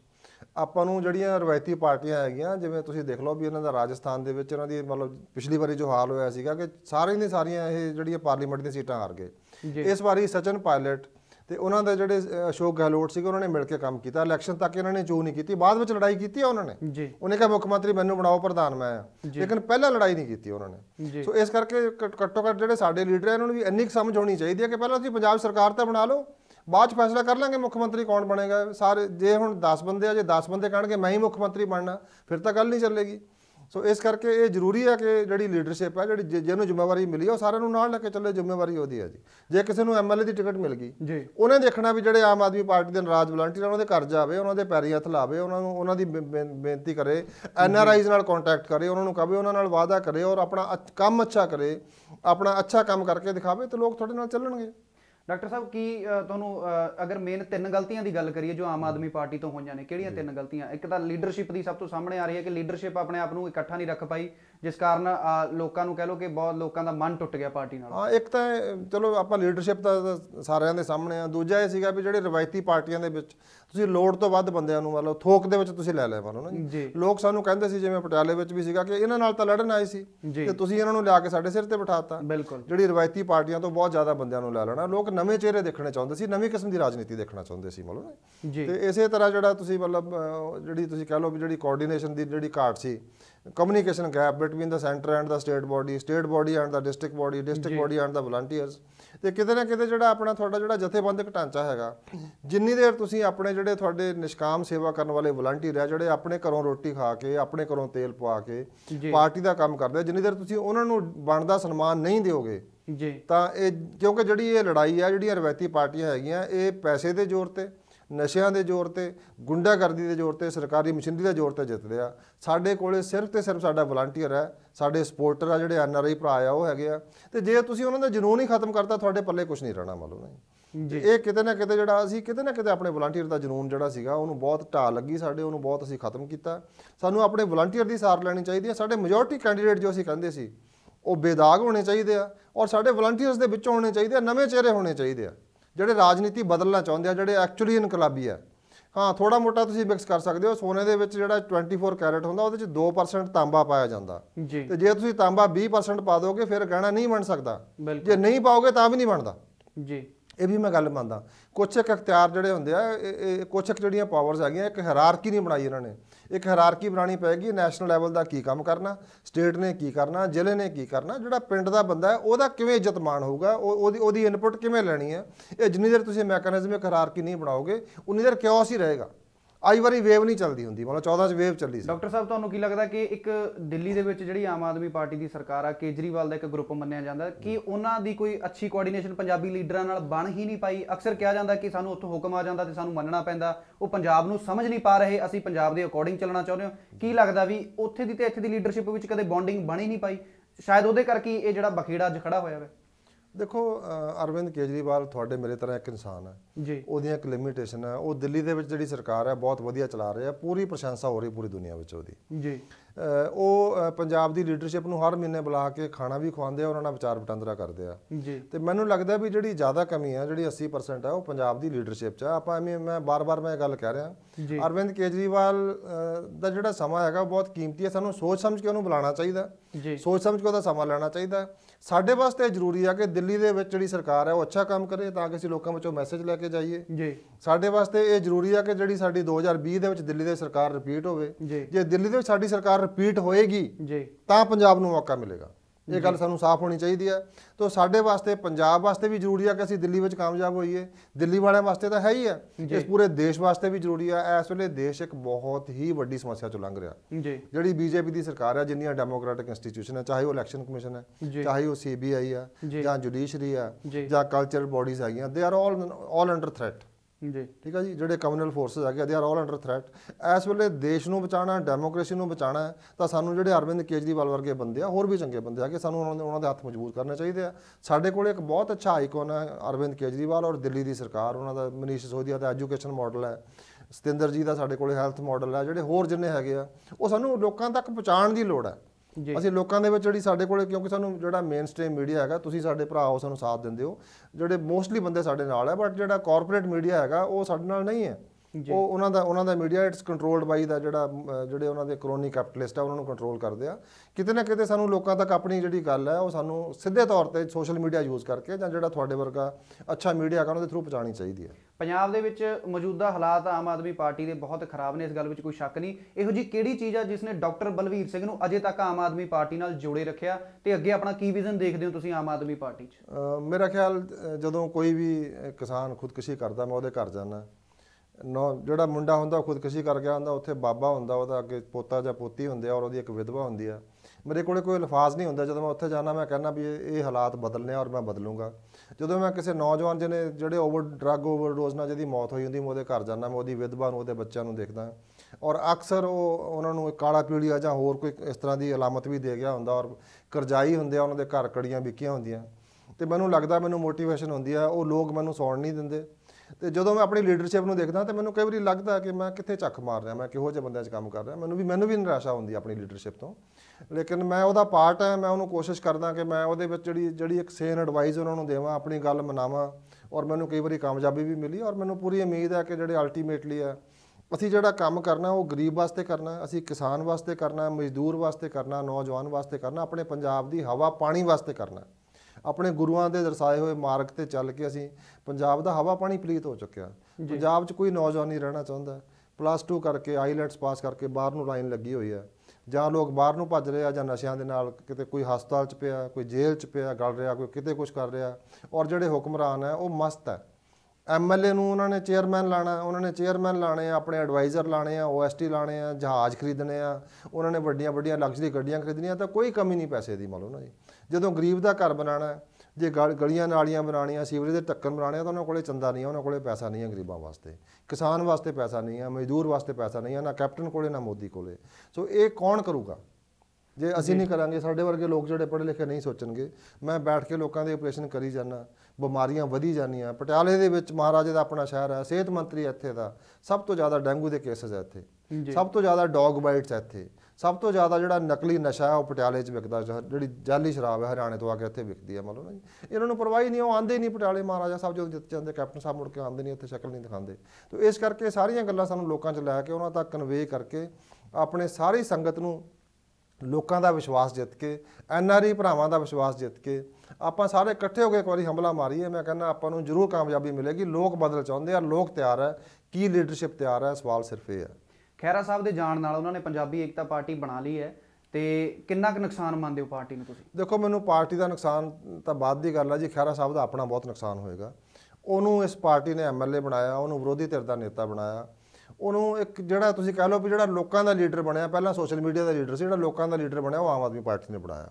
ਆਪਾਂ ਨੂੰ ਜਿਹੜੀਆਂ ਰਵਾਇਤੀ ਪਾਰਟੀਆਂ ਹੈਗੀਆਂ ਜਿਵੇਂ ਤੁਸੀਂ ਦੇਖ ਲਓ ਵੀ ਇਹਨਾਂ ਦਾ ਰਾਜਸਥਾਨ ਦੇ ਵਿੱਚ ਇਹਨਾਂ ਦੀ ਮਤਲਬ ਪਿਛਲੀ ਵਾਰੀ ਜੋ ਹਾਲ ਹੋਇਆ ਸੀਗਾ ਕਿ ਸਾਰੀਆਂ ਦੀਆਂ ਸਾਰੀਆਂ ਇਹ ਜਿਹੜੀਆਂ ਪਾਰਲੀਮੈਂਟ ਦੀਆਂ ਸੀਟਾਂ ਹਾਰ ਗਏ। ਇਸ ਵਾਰੀ ਸਚਨ ਪਾਇਲਟ ਤੇ ਉਹਨਾਂ ਦੇ ਜਿਹੜੇ ਅਸ਼ੋਕ ਗਹਿਲੋਤ ਸੀਗੇ ਉਹਨਾਂ ਨੇ ਮਿਲ ਕੇ ਕੰਮ ਕੀਤਾ। ਇਲੈਕਸ਼ਨ ਤੱਕ ਇਹਨਾਂ ਨੇ ਚੋਣ ਨਹੀਂ ਕੀਤੀ। ਬਾਅਦ ਵਿੱਚ ਲੜਾਈ ਕੀਤੀ ਆ ਉਹਨਾਂ ਨੇ। ਜੀ। ਉਹਨੇ ਕਿਹਾ ਮੁੱਖ ਮੰਤਰੀ ਮੈਨੂੰ ਬਣਾਓ ਪ੍ਰਧਾਨ ਮੈਂ ਆ। ਲੇਕਿਨ ਪਹਿਲਾਂ ਲੜਾਈ ਨਹੀਂ ਕੀਤੀ ਉਹਨਾਂ ਨੇ। ਸੋ ਇਸ ਕਰਕੇ ਘੱਟ- ਘੱਟੋ ਘੱਟ ਜਿਹੜੇ ਸਾਡੇ ਲੀਡਰ ਆ ਇਹਨਾਂ ਨੂੰ ਵੀ ਇੰਨੀ ਕੁ ਸਮਝ ਹੋਣੀ ਚਾਹੀਦੀ ਹੈ ਕਿ ਪਹਿਲਾਂ ਤੁਸੀਂ ਪੰਜਾਬ ਸਰਕਾਰ ਤਾਂ ਬਣਾ ਲਓ ਬਾਅਦ ਚ ਫੈਸਲਾ ਕਰ ਲਾਂਗੇ ਮੁੱਖ ਮੰਤਰੀ ਕੌਣ ਬਣੇਗਾ। ਸਾਰੇ ਜੇ ਹੁਣ 10 ਬੰਦੇ ਆ ਜੇ 10 ਬੰਦੇ ਕਹਿਣਗੇ ਮੈਂ ਹੀ ਮੁੱਖ ਮੰਤਰੀ ਬਣਨਾ ਫਿਰ ਤਾਂ ਗੱਲ ਨਹੀਂ ਚੱਲੇਗੀ। ਸੋ ਇਸ ਕਰਕੇ ਇਹ ਜ਼ਰੂਰੀ ਹੈ ਕਿ ਜਿਹੜੀ ਲੀਡਰਸ਼ਿਪ ਹੈ ਜਿਹੜੀ ਜਿਹਨੂੰ ਜ਼ਿੰਮੇਵਾਰੀ ਮਿਲੀ ਆ, ਉਹ ਸਾਰਿਆਂ ਨੂੰ ਨਾਲ ਲੈ ਕੇ ਚੱਲੇ ਜ਼ਿੰਮੇਵਾਰੀ ਉਹਦੀ ਹੈ ਜੀ। ਜੇ ਕਿਸੇ ਨੂੰ ਐਮਐਲਏ ਦੀ ਟਿਕਟ ਮਿਲ ਗਈ ਜੀ। ਉਹਨੇ ਦੇਖਣਾ ਵੀ ਜਿਹੜੇ ਆਮ ਆਦਮੀ ਪਾਰਟੀ ਦੇ ਨਾਰਾਜ਼ ਵਲੰਟੀਅਰ ਉਹਨਾਂ ਦੇ ਘਰ ਜਾਵੇ ਉਹਨਾਂ ਦੇ ਪੈਰੀ ਹੱਥ ਲਾਵੇ ਉਹਨਾਂ ਨੂੰ ਉਹਨਾਂ ਦੀ ਬੇਨਤੀ ਕਰੇ ਐਨਆਰਆਈਜ਼ ਨਾਲ ਕੰਟੈਕਟ ਕਰੇ ਉਹਨਾਂ ਨੂੰ ਕਹੇ ਉਹਨਾਂ ਨਾਲ ਵਾਅਦਾ ਕਰੇ ਔਰ ਆਪਣਾ ਕੰਮ ਅੱਛਾ ਕਰੇ ਆਪਣਾ ਅੱਛਾ ਕੰਮ ਕਰਕੇ ਦਿਖਾਵੇ ਤੇ ਲੋਕ ਤੁਹਾਡੇ ਨਾਲ ਚੱਲਣਗੇ। ਡਾਕਟਰ ਸਾਹਿਬ ਕੀ ਤੁਹਾਨੂੰ ਅਗਰ ਮੇਨ ਤਿੰਨ ਗਲਤੀਆਂ ਦੀ ਗੱਲ ਕਰੀਏ ਜੋ ਆਮ ਆਦਮੀ ਪਾਰਟੀ ਤੋਂ ਹੋਈਆਂ ਨੇ ਕਿਹੜੀਆਂ ਤਿੰਨ ਗਲਤੀਆਂ? ਇੱਕ ਤਾਂ ਲੀਡਰਸ਼ਿਪ ਦੀ ਸਭ ਤੋਂ ਸਾਹਮਣੇ ਆ ਰਹੀ ਹੈ ਕਿ ਲੀਡਰਸ਼ਿਪ ਆਪਣੇ ਆਪ ਨੂੰ ਇਕੱਠਾ ਨਹੀਂ ਰੱਖ ਪਾਈ। ਜਿਸ ਕਾਰਨ ਲੋਕਾਂ ਨੂੰ ਕਹਿ ਲਓ ਕਿ ਬਹੁਤ ਲੋਕਾਂ ਦਾ ਮਨ ਟੁੱਟ ਗਿਆ ਪਾਰਟੀ ਨਾਲ। ਹਾਂ ਇੱਕ ਤਾਂ ਚਲੋ ਆਪਾਂ ਲੀਡਰਸ਼ਿਪ ਤਾਂ ਸਾਰਿਆਂ ਦੇ ਸਾਹਮਣੇ ਆ। ਦੂਜਾ ਇਹ ਸੀਗਾ ਵੀ ਜਿਹੜੇ ਰਵਾਇਤੀ ਪਾਰਟੀਆਂ ਦੇ ਵਿੱਚ ਤੁਸੀਂ ਲੋੜ ਤੋਂ ਵੱਧ ਬੰਦਿਆਂ ਨੂੰ ਮਤਲਬ ਥੋਕ ਦੇ ਵਿੱਚ ਤੁਸੀਂ ਲੈ ਲਿਆ ਮੰਨੋ ਨਾ ਲੋਕ ਸਾਨੂੰ ਕਹਿੰਦੇ ਸੀ ਜਿਵੇਂ ਪਟਿਆਲੇ ਵਿੱਚ ਵੀ ਸੀਗਾ ਕਿ ਇਹਨਾਂ ਨਾਲ ਤਾਂ ਲੜਨ ਆਏ ਸੀ ਤੇ ਤੁਸੀਂ ਇਹਨਾਂ ਨੂੰ ਲਿਆ ਕੇ ਸਾਡੇ ਸਿਰ ਤੇ ਬਿਠਾਤਾ। ਬਿਲਕੁਲ। ਜਿਹੜੀ ਰਵਾਇਤੀ ਪਾਰਟੀਆਂ ਤੋਂ ਬਹੁਤ ਜ਼ਿਆਦਾ ਬੰਦਿਆਂ ਨੂੰ ਲੈ ਲੈਣਾ। ਲੋਕ ਨਵੇਂ ਚਿਹਰੇ ਦੇਖਣੇ ਚਾਹੁੰਦੇ ਸੀ ਨਵੀਂ ਕਿਸਮ ਦੀ ਰਾਜਨੀਤੀ ਦੇਖਣਾ ਚਾਹੁੰਦੇ ਸੀ ਮਤਲਬ ਤੇ ਇਸੇ ਤਰ੍ਹਾਂ ਜਿਹੜਾ ਤੁਸੀਂ ਮਤਲਬ ਜਿਹੜੀ ਤੁਸੀਂ ਕਹਿ ਲਓ ਵੀ ਜਿਹੜੀ ਕੋਆਰਡੀਨੇਸ਼ਨ ਦੀ ਜਿਹੜੀ ਘਾਟ ਸੀ communication gap between the centre and the state body state body and the district body district body and the volunteers ਤੇ ਕਿਤੇ ਨਾ ਕਿਤੇ ਜਿਹੜਾ ਆਪਣਾ ਤੁਹਾਡਾ ਜਿਹੜਾ ਜਥੇਬੰਦਕ ਢਾਂਚਾ ਹੈਗਾ ਜਿੰਨੀ ਦੇਰ ਤੁਸੀਂ ਆਪਣੇ ਜਿਹੜੇ ਤੁਹਾਡੇ ਨਿਸ਼ਕਾਮ ਸੇਵਾ ਕਰਨ ਵਾਲੇ ਵਲੰਟੀਅਰ ਆ ਜਿਹੜੇ ਆਪਣੇ ਘਰੋਂ ਰੋਟੀ ਖਾ ਕੇ ਆਪਣੇ ਘਰੋਂ ਤੇਲ ਪਵਾ ਕੇ ਪਾਰਟੀ ਦਾ ਕੰਮ ਕਰਦੇ ਜਿੰਨੀ ਦੇਰ ਤੁਸੀਂ ਉਹਨਾਂ ਨੂੰ ਬਣਦਾ ਸਨਮਾਨ ਨਹੀਂ ਦਿਓਗੇ ਜੀ ਤਾਂ ਇਹ ਕਿਉਂਕਿ ਜਿਹੜੀ ਇਹ ਲੜਾਈ ਆ ਜਿਹੜੀਆਂ ਰਵਾਇਤੀ ਪਾਰਟੀਆਂ ਹੈਗੀਆਂ ਇਹ ਪੈਸੇ ਦੇ ਜ਼ੋਰ ਤੇ ਨਸ਼ਿਆਂ ਦੇ ਜ਼ੋਰ ਤੇ ਗੁੰਡਾਗਰਦੀ ਦੇ ਜ਼ੋਰ ਤੇ ਸਰਕਾਰੀ ਮਸ਼ੀਨਰੀ ਦੇ ਜ਼ੋਰ ਤੇ ਜਿੱਤਦੇ ਆ। ਸਾਡੇ ਕੋਲੇ ਸਿਰਫ ਤੇ ਸਿਰਫ ਸਾਡਾ ਵਲੰਟੀਅਰ ਹੈ ਸਾਡੇ ਸਪੋਰਟਰ ਆ ਜਿਹੜੇ ਐਨਆਰਆਈ ਭਰਾ ਆ ਉਹ ਹੈਗੇ ਆ। ਤੇ ਜੇ ਤੁਸੀਂ ਉਹਨਾਂ ਦਾ ਜਨੂਨ ਹੀ ਖਤਮ ਕਰਤਾ ਤੁਹਾਡੇ ਪੱਲੇ ਕੁਝ ਨਹੀਂ ਰਹਿਣਾ ਮਾਲੂਮ ਨਹੀਂ। ਜੀ। ਇਹ ਕਿਤੇ ਨਾ ਕਿਤੇ ਜਿਹੜਾ ਅਸੀਂ ਕਿਤੇ ਨਾ ਕਿਤੇ ਆਪਣੇ ਵਲੰਟੀਅਰ ਦਾ ਜਨੂਨ ਜਿਹੜਾ ਸੀਗਾ ਉਹਨੂੰ ਬਹੁਤ ਢਾਹ ਲੱਗੀ ਸਾਡੇ ਉਹਨੂੰ ਬਹੁਤ ਅਸੀਂ ਖਤਮ ਕੀਤਾ। ਸਾਨੂੰ ਆਪਣੇ ਵਲੰਟੀਅਰ ਦੀ ਸਾਰ ਲੈਣੀ ਚਾਹੀਦੀ ਹੈ ਸਾਡੇ ਮੈਜੋਰਟੀ ਕੈਂਡੀਡੇਟ ਜੋ ਅਸੀਂ ਕਹਿੰਦੇ ਸੀ ਉਹ ਬੇਦਾਗ ਹੋਣੇ ਚਾਹੀਦੇ ਆ ਔਰ ਸਾਡੇ ਵਲੰਟੀਅਰਸ ਦੇ ਵਿੱਚੋਂ ਹੋਣੇ ਚਾਹੀਦੇ ਆ ਨਵੇਂ ਚਿਹਰੇ ਹੋਣੇ ਚਾਹੀਦੇ ਆ। ਜਿਹੜੇ ਰਾਜਨੀਤੀ ਬਦਲਣਾ ਚਾਹੁੰਦੇ ਆ ਜਿਹੜੇ ਐਕਚੁਅਲੀ ਇਨਕਲਾਬੀ ਆ। ਹਾਂ ਥੋੜਾ ਮੋਟਾ ਤੁਸੀਂ ਮਿਕਸ ਕਰ ਸਕਦੇ ਹੋ। ਸੋਨੇ ਦੇ ਵਿੱਚ ਜਿਹੜਾ 24 ਕੈਰਟ ਹੁੰਦਾ ਉਹਦੇ ਚ 2% ਤਾਂਬਾ ਪਾਇਆ ਜਾਂਦਾ। ਤੇ ਜੇ ਤੁਸੀਂ ਤਾਂਬਾ 20% ਪਾ ਦੋਗੇ ਫਿਰ ਗਹਿਣਾ ਨਹੀਂ ਬਣ ਸਕਦਾ। ਜੇ ਨਹੀਂ ਪਾਓਗੇ ਤਾਂ ਵੀ ਨਹੀਂ ਬਣਦਾ। ਜੀ। ਇਹ ਵੀ ਮੈਂ ਗੱਲ ਮੰਨਦਾ। ਕੁਛ ਇੱਕ ਅਖਤਿਆਰ ਜਿਹੜੇ ਹੁੰਦੇ ਆ, ਇਹ ਇਹ ਕੁਛ ਇੱਕ ਜਿਹੜੀਆਂ ਪਾਵਰਸ ਹੈਗੀਆਂ, ਇੱਕ ਹਾਇਰਾਰਕੀ ਨਹੀਂ ਬਣਾਈ ਇਹਨਾਂ ਨੇ। ਇੱਕ ਹਾਇਰਾਰਕੀ ਬਣਾਉਣੀ ਪਏਗੀ ਨੈਸ਼ਨਲ ਲੈਵਲ ਦਾ ਕੀ ਕੰਮ ਕਰਨਾ ਸਟੇਟ ਨੇ ਕੀ ਕਰਨਾ, ਜ਼ਿਲ੍ਹੇ ਨੇ ਕੀ ਕਰਨਾ, ਜਿਹੜਾ ਪਿੰਡ ਦਾ ਬੰਦਾ ਹੈ, ਉਹਦਾ ਕਿਵੇਂ ਇੱਜ਼ਤ ਮਾਣ ਹੋਊਗਾ, ਉਹ- ਉਹਦੀ ਉਹਦੀ ਇਨਪੁਟ ਕਿਵੇਂ ਲੈਣੀ ਹੈ? ਇਹ ਜਿੰਨੀ ਦੇਰ ਤੁਸੀਂ ਮੈਕੈਨਿਜ਼ਮ ਇੱਕ ਹਾਇਰਾਰਕੀ ਨਹੀਂ ਬਣਾਓਗੇ, ਉਨੀ ਦੇਰ ਕਿਉਸ ਹੀ ਰਹੇਗਾ। ਆਈ ਵਾਰੀ ਵੇਵ ਨਹੀਂ ਚੱਲਦੀ ਹੁੰਦੀ, ਮਤਲਬ 14 ਚ ਵੇਵ ਚੱਲੀ ਸੀ। ਡਾਕਟਰ ਸਾਹਿਬ, ਤੁਹਾਨੂੰ ਕੀ ਲੱਗਦਾ ਕਿ ਇੱਕ ਦਿੱਲੀ ਦੇ ਵਿੱਚ ਜਿਹੜੀ ਆਮ ਆਦਮੀ ਪਾਰਟੀ ਦੀ ਸਰਕਾਰ ਆ, ਕੇਜਰੀਵਾਲ ਦਾ ਇੱਕ ਗਰੁੱਪ ਮੰਨਿਆ ਜਾਂਦਾ, ਕਿ ਉਹਨਾਂ ਦੀ ਕੋਈ ਅੱਛੀ ਕੋਆਰਡੀਨੇਸ਼ਨ ਪੰਜਾਬੀ ਲੀਡਰਾਂ ਨਾਲ ਬਣ ਹੀ ਨਹੀਂ ਪਾਈ? ਅਕਸਰ ਕਿਹਾ ਜਾਂਦਾ ਕਿ ਸਾਨੂੰ ਉੱਥੋਂ ਹੁਕਮ ਆ ਜਾਂਦਾ ਤੇ ਸਾਨੂੰ ਮੰਨਣਾ ਪੈਂਦਾ, ਉਹ ਪੰਜਾਬ ਨੂੰ ਸਮਝ ਨਹੀਂ ਪਾ ਰਹੇ, ਅਸੀਂ ਪੰਜਾਬ ਦੇ ਅਕੋਰਡਿੰਗ ਚੱਲਣਾ ਚਾਹੁੰਦੇ ਹਾਂ। ਕੀ ਲੱਗਦਾ ਵੀ ਉੱਥੇ ਦੀ ਤੇ ਇੱਥੇ ਦੀ ਲੀਡਰਸ਼ਿਪ ਵਿੱਚ ਕਦੇ ਬੌਂਡਿੰਗ ਬਣੀ ਨਹੀਂ ਪਾਈ? ਸ਼ਾਇਦ ਉਹਦੇ ਕਰਕੇ ਇਹ ਜਿਹੜਾ ਬਖੇੜਾ ਅੱਜ ਖੜਾ ਹੋਇਆ ਹੈ ਦੇਖੋ ਅਰਵਿੰਦ ਕੇਜਰੀਵਾਲ ਤੁਹਾਡੇ ਮੇਰੇ ਤਰ੍ਹਾਂ ਇੱਕ ਇਨਸਾਨ ਹੈ। ਜੀ। ਉਹਦੀਆਂ ਇੱਕ ਲਿਮਿਟੇਸ਼ਨ ਹੈ। ਉਹ ਦਿੱਲੀ ਦੇ ਵਿੱਚ ਜਿਹੜੀ ਸਰਕਾਰ ਹੈ ਬਹੁਤ ਵਧੀਆ ਚਲਾ ਰਿਹਾ ਪੂਰੀ ਪ੍ਰਸ਼ੰਸਾ ਹੋ ਰਹੀ ਪੂਰੀ ਦੁਨੀਆ ਵਿੱਚ ਉਹਦੀ। ਜੀ। ਉਹ ਪੰਜਾਬ ਦੀ ਲੀਡਰਸ਼ਿਪ ਨੂੰ ਹਰ ਮਹੀਨੇ ਬੁਲਾ ਕੇ ਖਾਣਾ ਵੀ ਖਵਾਉਂਦੇ ਆ ਉਹਨਾਂ ਨਾਲ ਵਿਚਾਰ ਵਟਾਂਦਰਾ ਕਰਦੇ ਆ। ਜੀ। ਤੇ ਮੈਨੂੰ ਲੱਗਦਾ ਵੀ ਜਿਹੜੀ ਜ਼ਿਆਦਾ ਕਮੀ ਹੈ ਜਿਹੜੀ 80% ਹੈ ਉਹ ਪੰਜਾਬ ਦੀ ਲੀਡਰਸ਼ਿਪ 'ਚ ਆ ਆਪਾਂ ਐਵੇਂ ਮੈਂ ਬਾਰ-ਬਾਰ ਮੈਂ ਇਹ ਗੱਲ ਕਹਿ ਰਿਹਾ। ਅਰਵਿੰਦ ਕੇਜਰੀਵਾਲ ਦਾ ਜਿਹੜਾ ਸਮਾਂ ਹੈਗਾ ਬਹੁਤ ਕੀਮਤੀ ਹੈ। ਸਾਨੂੰ ਸੋਚ ਸਮਝ ਕੇ ਉਹਨੂੰ ਬੁਲਾਉਣਾ ਚਾਹੀਦਾ। ਜੀ। ਸੋਚ ਸਮਝ ਕੇ ਉਹਦਾ ਸਮਾਂ ਲੈਣਾ ਚਾਹੀਦਾ। ਹੈ। ਸਾਡੇ ਵਾਸਤੇ ਜ਼ਰੂਰੀ ਆ ਕਿ ਦਿੱਲੀ ਦੇ ਵਿੱਚ ਜਿਹੜੀ ਸਰਕਾਰ ਹੈ ਉਹ ਅੱਛਾ ਕੰਮ ਕਰੇ ਤਾਂ ਕਿ ਅਸੀਂ ਲੋਕਾਂ ਵਿੱਚੋਂ ਮੈਸੇਜ ਲੈ ਕੇ ਜਾਈਏ। ਜੀ। ਸਾਡੇ ਵਾਸਤੇ ਇਹ ਜ਼ਰੂਰੀ ਆ ਕਿ ਜਿਹੜੀ ਸਾਡੀ 2020 ਦੇ ਵਿੱਚ ਦਿੱਲੀ ਦੇ ਸਰਕਾਰ ਰਿਪੀਟ ਹੋਵੇ। ਜੇ। ਦਿੱਲੀ ਦੇ ਵਿੱਚ ਸਾਡੀ ਸਰਕਾਰ ਰਿਪੀਟ ਹੋਏਗੀ ਜੀ। ਤਾਂ ਪੰਜਾਬ ਨੂੰ ਮੌਕਾ ਮਿਲੇਗਾ। ਇਹ ਗੱਲ ਸਾਨੂੰ ਸਾਫ਼ ਹੋਣੀ ਚਾਹੀਦੀ ਹੈ ਤੋਂ ਸਾਡੇ ਵਾਸਤੇ ਪੰਜਾਬ ਵਾਸਤੇ ਵੀ ਜ਼ਰੂਰੀ ਆ ਕਿ ਅਸੀਂ ਦਿੱਲੀ ਵਿੱਚ ਕਾਮਯਾਬ ਹੋਈਏ। ਦਿੱਲੀ ਵਾਲਿਆਂ ਵਾਸਤੇ ਤਾਂ ਹੈ ਹੀ ਹੈ ਇਸ ਪੂਰੇ ਦੇਸ਼ ਵਾਸਤੇ ਵੀ ਜ਼ਰੂਰੀ ਆ। ਇਸ ਵੇਲੇ ਦੇਸ਼ ਇੱਕ ਬਹੁਤ ਹੀ ਵੱਡੀ ਸਮੱਸਿਆ ਚੋਂ ਲੰਘ ਰਿਹਾ। ਜੀ। ਜਿਹੜੀ ਬੀਜੇਪੀ ਦੀ ਸਰਕਾਰ ਹੈ ਜਿੰਨੀਆਂ ਡੈਮੋਕ੍ਰੈਟਿਕ ਇੰਸਟੀਟਿਊਸ਼ਨ ਹੈ ਚਾਹੇ ਉਹ ਇਲੈਕਸ਼ਨ ਕਮਿਸ਼ਨ ਹੈ। ਚਾਹੇ ਉਹ ਸੀਬੀਆਈ ਆ ਜੀ। ਜੁਡੀਸ਼ਰੀ ਆ ਜੀ। ਕਲਚਰਲ ਬਾਡੀਜ਼ ਹੈਗੀਆਂ they are all all under threat ਜੀ। ਠੀਕ ਹੈ ਜੀ, ਜਿਹੜੇ ਕਮਿਊਨਲ ਫੋਰਸਸ ਹੈਗੇ ਦੇ ਆਰ ਆਲ ਅੰਡਰ ਥ੍ਰੈਟ ਇਸ ਵੇਲੇ ਦੇਸ਼ ਨੂੰ ਬਚਾਉਣਾ ਡੈਮੋਕ੍ਰੇਸੀ ਨੂੰ ਬਚਾਉਣਾ, ਤਾਂ ਸਾਨੂੰ ਜਿਹੜੇ ਅਰਵਿੰਦ ਕੇਜਰੀਵਾਲ ਵਰਗੇ ਬੰਦੇ ਆ, ਹੋਰ ਵੀ ਚੰਗੇ ਬੰਦੇ ਆ ਕਿ ਸਾਨੂੰ ਉਹਨਾਂ ਦੇ ਉਹਨਾਂ ਦੇ ਹੱਥ ਮਜ਼ਬੂਤ ਕਰਨੇ ਚਾਹੀਦੇ ਆ। ਸਾਡੇ ਕੋਲ ਇੱਕ ਬਹੁਤ ਅੱਛਾ ਆਈਕਨ ਹੈ ਅਰਵਿੰਦ ਕੇਜਰੀਵਾਲ ਔਰ ਦਿੱਲੀ ਦੀ ਸਰਕਾਰ, ਉਹਨਾਂ ਦਾ ਮਨੀਸ਼ ਸਿਸੋਦੀਆ ਦਾ ਐਜੂਕੇਸ਼ਨ ਮਾਡਲ ਹੈ। ਸਤਿੰਦਰ ਜੀ ਦਾ ਸਾਡੇ ਕੋਲੇ ਹੈਲਥ ਮਾਡਲ ਹੈ, ਜਿਹੜੇ ਹੋਰ ਜਿੰਨੇ ਹੈਗੇ ਆ, ਉਹ ਸਾਨੂੰ ਲੋਕਾਂ ਤੱਕ ਪਹੁੰਚਾਉਣ ਦੀ ਲੋੜ ਹੈ। ਅਸੀਂ ਲੋਕਾਂ ਦੇ ਵਿੱਚ ਜਿਹੜੀ ਸਾਡੇ ਕੋਲੇ ਕਿਉਂਕਿ ਸਾਨੂੰ ਜਿਹੜਾ ਮੇਨ ਸਟ੍ਰੀਮ ਮੀਡੀਆ ਹੈਗਾ ਤੁਸੀਂ ਸਾਡੇ ਭਰਾ ਹੋ ਸਾਨੂੰ ਸਾਥ ਦਿੰਦੇ ਹੋ। ਜਿਹੜੇ ਮੋਸਟਲੀ ਬੰਦੇ ਸਾਡੇ ਨਾਲ ਹੈ ਬਟ ਜਿਹੜਾ ਕਾਰਪੋਰੇਟ ਮੀਡੀਆ ਹੈਗਾ ਉਹ ਸਾਡੇ ਨਾਲ ਨਹੀਂ ਹੈ। ਉਹ ਉਹਨਾਂ ਦਾ ਉਹਨਾਂ ਦਾ media it's controlled by the ਜਿਹੜਾ ਜਿਹੜੇ ਉਹਨਾਂ ਦੇ ਕ੍ਰੋਨੀ ਕੈਪੀਟਲਿਸਟ ਆ ਉਹਨਾਂ ਨੂੰ ਕੰਟਰੋਲ ਕਰਦੇ ਆ। ਕਿਤੇ ਨਾ ਕਿਤੇ ਸਾਨੂੰ ਲੋਕਾਂ ਤੱਕ ਆਪਣੀ ਜਿਹੜੀ ਗੱਲ ਹੈ ਉਹ ਸਾਨੂੰ ਸਿੱਧੇ ਤੌਰ ਤੇ ਸੋਸ਼ਲ ਮੀਡੀਆ ਯੂਜ਼ ਕਰਕੇ ਜਾਂ ਜਿਹੜਾ ਤੁਹਾਡੇ ਵਰਗਾ ਅੱਛਾ ਮੀਡੀਆ ਹੈਗਾ ਉਹਨਾਂ ਦੇ ਥਰੂ ਪਹੁੰਚਾਉਣੀ ਚਾਹੀਦੀ ਹੈ। ਪੰਜਾਬ ਦੇ ਵਿੱਚ ਮੌਜੂਦਾ ਹਾਲਾਤ ਆਮ ਆਦਮੀ ਪਾਰਟੀ ਦੇ ਬਹੁਤ ਖਰਾਬ ਨੇ, ਇਸ ਗੱਲ ਵਿੱਚ ਕੋਈ ਸ਼ੱਕ ਨਹੀਂ। ਇਹੋ ਜੀ ਕਿਹੜੀ ਚੀਜ਼ ਆ ਜਿਸ ਨੇ ਡਾਕਟਰ ਬਲਵੀਰ ਸਿੰਘ ਨੂੰ ਅਜੇ ਤੱਕ ਆਮ ਆਦਮੀ ਪਾਰਟੀ ਨਾਲ ਜੋੜੇ ਰੱਖਿਆ? ਤੇ ਅੱਗੇ ਆਪਣਾ ਕੀ ਵਿਜ਼ਨ ਦੇਖਦੇ ਹੋ ਤੁਸੀਂ ਆਮ ਆਦਮੀ ਪਾਰਟੀ 'ਚ? ਮੇਰਾ ਖਿਆਲ ਜਦੋਂ ਕੋਈ ਵੀ ਕਿਸਾਨ ਖੁਦਕੁਸ਼ੀ ਕਰਦਾ, ਮੈਂ ਉਹਦੇ ਘਰ ਜਾਂਦਾ। ਨੌ, ਜਿਹੜਾ ਮੁੰਡਾ ਹੁੰਦਾ ਖੁਦਕੁਸ਼ੀ ਕਰ ਗਿਆ ਹੁੰਦਾ, ਉੱਥੇ ਬਾਬਾ ਹੁੰਦਾ, ਉਹਦਾ ਅੱਗੇ ਪੋਤਾ ਜਾਂ ਪੋਤੀ ਹੁੰਦੇ ਆ ਔਰ ਉਹਦੀ ਇੱਕ ਵਿਧਵਾ ਹੁੰਦੀ ਆ। ਮੇਰੇ ਕੋਲੇ ਕੋਈ ਅਲਫਾਜ਼ ਨਹੀਂ ਹੁੰਦਾ। ਜਦੋਂ ਮੈਂ ਉੱਥੇ ਜਾਣਾ ਮੈਂ ਕਹਿੰਦਾ ਵੀ ਇਹ ਹਾਲਾਤ ਬਦਲਨੇ ਆ ਔਰ ਮੈਂ ਬਦਲੂੰਗਾ। ਜਦੋਂ ਮੈਂ ਕਿਸੇ ਨੌਜਵਾਨ ਜਿਹਨੇ ਜਿਹੜੇ ਓਵਰ ਡਰੱਗ ਓਵਰਡੋਜ਼ ਨਾਲ ਜਿਹਦੀ ਮੌਤ ਹੋਈ ਹੁੰਦੀ, ਮੈਂ ਉਹਦੇ ਘਰ ਜਾਂਦਾ, ਮੈਂ ਉਹਦੀ ਵਿਧਵਾ ਨੂੰ, ਉਹਦੇ ਬੱਚਿਆਂ ਨੂੰ ਦੇਖਦਾ। ਔਰ ਅਕਸਰ ਉਹ ਉਹਨਾਂ ਨੂੰ ਇੱਕ ਕਾਲਾ ਪੀਲੀਆ ਜਾਂ ਹੋਰ ਕੋਈ ਇਸ ਤਰ੍ਹਾਂ ਦੀ ਅਲਾਮਤ ਵੀ ਦੇ ਗਿਆ ਹੁੰਦਾ ਔਰ ਕਰਜ਼ਾਈ ਹੁੰਦੇ ਆ, ਉਹਨਾਂ ਦੇ ਘਰ ਕੜੀਆਂ ਵਿਕੀਆਂ ਹੁੰਦੀਆਂ। ਤੇ ਮੈਨੂੰ ਲੱਗਦਾ ਮੈਨੂੰ ਮੋਟੀਵੇਸ਼ਨ ਹੁੰਦੀ ਆ, ਉਹ ਲੋਕ ਮੈਨੂੰ ਸੌਣ ਨਹੀਂ ਦਿੰਦੇ। ਤੇ ਜਦੋਂ ਮੈਂ ਆਪਣੀ ਲੀਡਰਸ਼ਿਪ ਨੂੰ ਦੇਖਦਾ ਤੇ ਮੈਨੂੰ ਕਈ ਵਾਰੀ ਲੱਗਦਾ ਕਿ ਮੈਂ ਕਿੱਥੇ ਚੱਕ ਮਾਰ ਰਿਹਾ, ਮੈਂ ਕਿਹੋ ਜਿਹੇ ਬੰਦਿਆਂ 'ਚ ਕੰਮ ਕਰ ਰਿਹਾ। ਮੈਨੂੰ ਵੀ ਮੈਨੂੰ ਵੀ ਨਿਰਾਸ਼ਾ ਹੁੰਦੀ ਆਪਣੀ ਲੀਡਰਸ਼ਿਪ ਤੋਂ। ਲੇਕਿਨ ਮੈਂ ਉਹਦਾ ਪਾਰਟ ਹੈ ਮੈਂ ਉਹਨੂੰ ਕੋਸ਼ਿਸ਼ ਕਰਦਾ ਕਿ ਮੈਂ ਉਹਦੇ ਵਿੱਚ ਜਿਹੜੀ ਜਿਹੜੀ ਇੱਕ ਸੇਨ ਐਡਵਾਈਸ ਉਹਨਾਂ ਨੂੰ ਦੇਵਾਂ ਆਪਣੀ ਗੱਲ ਮਨਾਵਾਂ ਔਰ ਮੈਨੂੰ ਕਈ ਵਾਰੀ ਕਾਮਯਾਬੀ ਵੀ ਮਿਲੀ ਔਰ ਮੈਨੂੰ ਪੂਰੀ ਉਮੀਦ ਹੈ ਕਿ ਜਿਹੜੇ ਅਲਟੀਮੇਟਲੀ ਹੈ ਅਸੀਂ ਜਿਹੜਾ ਕੰਮ ਕਰਨਾ ਉਹ ਗਰੀਬ ਵਾਸਤੇ ਕਰਨਾ ਅਸੀਂ ਕਿਸਾਨ ਵਾਸਤੇ ਕਰਨਾ ਮਜ਼ਦੂਰ ਵਾਸਤੇ ਕਰਨਾ ਨੌਜਵਾਨ ਵਾਸਤੇ ਕਰਨਾ ਆਪਣੇ ਪੰਜਾਬ ਦੀ ਹਵਾ ਪਾਣੀ ਵਾਸਤੇ ਕਰਨਾ। ਆਪਣੇ ਗੁਰੂਆਂ ਦੇ ਦਰਸਾਏ ਹੋਏ ਮਾਰਗ ਤੇ ਚੱਲ ਕੇ ਅਸੀਂ ਪੰਜਾਬ ਦਾ ਹਵਾ ਪਾਣੀ ਪਲੀਤ ਹੋ ਚੁੱਕਿਆ। ਪੰਜਾਬ 'ਚ ਕੋਈ ਨੌਜਵਾਨ ਨਹੀਂ ਰਹਿਣਾ ਚਾਹੁੰਦਾ। ਪਲੱਸ 2 ਕਰਕੇ ਆਈਲੈਟਸ ਪਾਸ ਕਰਕੇ ਬਾਹਰ ਨੂੰ ਲਾਈਨ ਲੱਗੀ ਹੋਈ ਹੈ। ਜਾਂ ਲੋਕ ਬਾਹਰ ਨੂੰ ਭੱਜ ਰਹੇ ਆ ਜਾਂ ਨਸ਼ਿਆਂ ਦੇ ਨਾਲ ਕਿਤੇ ਕੋਈ ਹਸਪਤਾਲ 'ਚ ਪਿਆ, ਕੋਈ ਜੇਲ੍ਹ 'ਚ ਪਿਆ, ਗਲ ਰਿਹਾ, ਕੋਈ ਕਿਤੇ ਕੁਝ ਕਰ ਰਿਹਾ। ਔਰ ਜਿਹੜੇ ਹੁਕਮਰਾਨ ਹੈ, ਉਹ ਮਸਤ ਹੈ। ਐਮਐਲਏ ਨੂੰ ਉਹਨਾਂ ਨੇ ਚੇਅਰਮੈਨ ਲਾਣਾ, ਉਹਨਾਂ ਨੇ ਚੇਅਰਮੈਨ ਲਾਣੇ ਆ, ਆਪਣੇ ਐਡਵਾਈਜ਼ਰ ਲਾਣੇ ਆ ਓਐਸਟੀ ਲਾਣੇ ਆ, ਜਹਾਜ਼ ਖਰੀਦਣੇ ਆ। ਉਹਨਾਂ ਨੇ ਵੱਡੀਆਂ ਵੱਡੀਆਂ ਲਗਜ਼ਰੀ ਗੱਡੀਆਂ ਖਰੀਦਣੀਆਂ ਤਾਂ ਕੋਈ ਕਮੀ ਨਹੀਂ ਪੈਸੇ ਦੀ ਮੰਨ ਲਓ ਨਾ ਜੀ ਜਦੋਂ ਗਰੀਬ ਦਾ ਘਰ ਬਣਾਉਣਾ ਜੇ ਗਲ- ਗਲੀਆਂ ਨਾਲੀਆਂ ਬਣਾਉਣੀਆਂ ਸੀਵਰੇਜ ਦੇ ਟੱਕਣ ਬਣਾਉਣੇ ਤਾਂ ਉਹਨਾਂ ਕੋਲੇ ਚੰਦਾ ਨਹੀਂ ਹੈ ਉਹਨਾਂ ਕੋਲੇ ਪੈਸਾ ਨਹੀਂ ਹੈ ਗਰੀਬਾਂ ਵਾਸਤੇ। ਕਿਸਾਨ ਵਾਸਤੇ ਪੈਸਾ ਨਹੀਂ ਹੈ ਮਜ਼ਦੂਰ ਵਾਸਤੇ ਪੈਸਾ ਨਹੀਂ ਹੈ ਨਾ ਕੈਪਟਨ ਕੋਲੇ ਨਾ ਮੋਦੀ ਕੋਲੇ। ਸੋ ਇਹ ਕੌਣ ਕਰੂਗਾ? ਜੇ ਅਸੀਂ ਨਹੀਂ ਕਰਾਂਗੇ ਸਾਡੇ ਵਰਗੇ ਲੋਕ ਜਿਹੜੇ ਪੜ੍ਹੇ ਲਿਖੇ ਨਹੀਂ ਸੋਚਣਗੇ। ਮੈਂ ਬੈਠ ਕੇ ਲੋਕਾਂ ਦੇ ਆਪਰੇਸ਼ਨ ਕਰੀ ਜਾਣਾ ਬਿਮਾਰੀਆਂ ਵਧੀ ਜਾਂਦੀਆਂ। ਪਟਿਆਲੇ ਦੇ ਵਿੱਚ ਮਹਾਰਾਜੇ ਦਾ ਆਪਣਾ ਸ਼ਹਿਰ ਹੈ ਸਿਹਤ ਮੰਤਰੀ ਇੱਥੇ ਦਾ। ਸਭ ਤੋਂ ਜ਼ਿਆਦਾ ਡੇਂਗੂ ਦੇ ਕੇਸਸ ਹੈ ਇੱਥੇ। ਸਭ ਤੋਂ ਜ਼ਿਆਦਾ ਡੌਗ ਬਾਈਟਸ ਹੈ ਇੱਥੇ। ਸਭ ਤੋਂ ਜ਼ਿਆਦਾ ਜਿਹੜਾ ਨਕਲੀ ਨਸ਼ਾ ਹੈ, ਉਹ ਪਟਿਆਲੇ 'ਚ ਵਿਕਦਾ ਜਿਹੜੀ ਜਾਲੀ ਸ਼ਰਾਬ ਹੈ, ਹਰਿਆਣੇ ਤੋਂ ਆ ਕੇ ਇੱਥੇ ਵਿਕਦੀ ਹੈ ਮੰਨ ਲਓ ਨਾ ਜੀ। ਇਹਨਾਂ ਨੂੰ ਪਰਵਾਹੀ ਨਹੀਂ, ਉਹ ਆਂਦੇ ਨਹੀਂ ਪਟਿਆਲੇ ਮਹਾਰਾਜਾ ਸਾਹਿਬ ਜਦੋਂ ਜਿੱਤ ਜਾਂਦੇ, ਕੈਪਟਨ ਸਾਹਿਬ ਮੁੜ ਕੇ ਆਂਦੇ ਨਹੀਂ ਇੱਥੇ ਸ਼ਕਲ ਨਹੀਂ ਦਿਖਾਉਂਦੇ। ਤੋ ਇਸ ਕਰਕੇ ਸਾਰੀਆਂ ਗੱਲਾਂ ਸਾਨੂੰ ਲੋਕਾਂ 'ਚ ਲੈ ਕੇ, ਉਹਨਾਂ ਤੱਕ ਕਨਵੇ ਕਰਕੇ, ਆਪਣੇ ਸਾਰੀ ਸੰਗਤ ਨੂੰ ਲੋਕਾਂ ਦਾ ਵਿਸ਼ਵਾਸ ਜਿੱਤ ਕੇ ਐਨਆਰਈ ਭਰਾਵਾਂ ਦਾ ਵਿਸ਼ਵਾਸ ਜਿੱਤ ਕੇ, ਆਪਾਂ ਸਾਰੇ ਇਕੱਠੇ ਹੋ ਕੇ ਇੱਕ ਵਾਰੀ ਹਮਲਾ ਮਾਰੀਏ, ਮੈਂ ਕਹਿੰਦਾ ਆਪਾਂ ਨੂੰ ਜ਼ਰੂਰ ਕਾਮਯਾਬੀ ਮਿਲੇਗੀ। ਲੋਕ ਬਦਲ ਚਾਹੁੰਦੇ ਆ, ਲੋਕ ਤਿਆਰ ਹੈ। ਕੀ ਲੀਡਰਸ਼ਿਪ ਤਿਆਰ ਹੈ, ਸਵਾਲ ਸਿਰਫ ਇਹ ਹੈ। ਖੈਰਾ ਸਾਹਿਬ ਦੇ ਜਾਣ ਨਾਲ ਉਹਨਾਂ ਨੇ ਪੰਜਾਬੀ ਏਕਤਾ ਪਾਰਟੀ ਬਣਾ ਲਈ ਹੈ ਤੇ ਕਿੰਨਾ ਕੁ ਨੁਕਸਾਨ ਮੰਨਦੇ ਹੋ ਪਾਰਟੀ ਨੂੰ ਤੁਸੀਂ? ਦੇਖੋ ਮੈਨੂੰ ਪਾਰਟੀ ਦਾ ਨੁਕਸਾਨ ਤਾਂ ਬਾਅਦ ਦੀ ਗੱਲ ਹੈ ਜੀ ਖਹਿਰਾ ਸਾਹਿਬ ਦਾ ਆਪਣਾ ਬਹੁਤ ਨੁਕਸਾਨ ਹੋਏਗਾ। ਉਹਨੂੰ ਇਸ ਪਾਰਟੀ ਨੇ ਐਮਐਲਏ ਬਣਾਇਆ ਉਹਨੂੰ ਵਿਰੋਧੀ ਧਿਰ ਦਾ ਨੇਤਾ ਬਣਾਇਆ। ਉਹਨੂੰ ਇੱਕ ਜਿਹੜਾ ਤੁਸੀਂ ਕਹਿ ਲਓ ਵੀ ਜਿਹੜਾ ਲੋਕਾਂ ਦਾ ਲੀਡਰ ਬਣਿਆ ਪਹਿਲਾਂ ਸੋਸ਼ਲ ਮੀਡੀਆ ਦਾ ਲੀਡਰ ਸੀ ਜਿਹੜਾ ਲੋਕਾਂ ਦਾ ਲੀਡਰ ਬਣਿਆ ਉਹ ਆਮ ਆਦਮੀ ਪਾਰਟੀ ਨੇ ਬਣਾਇਆ।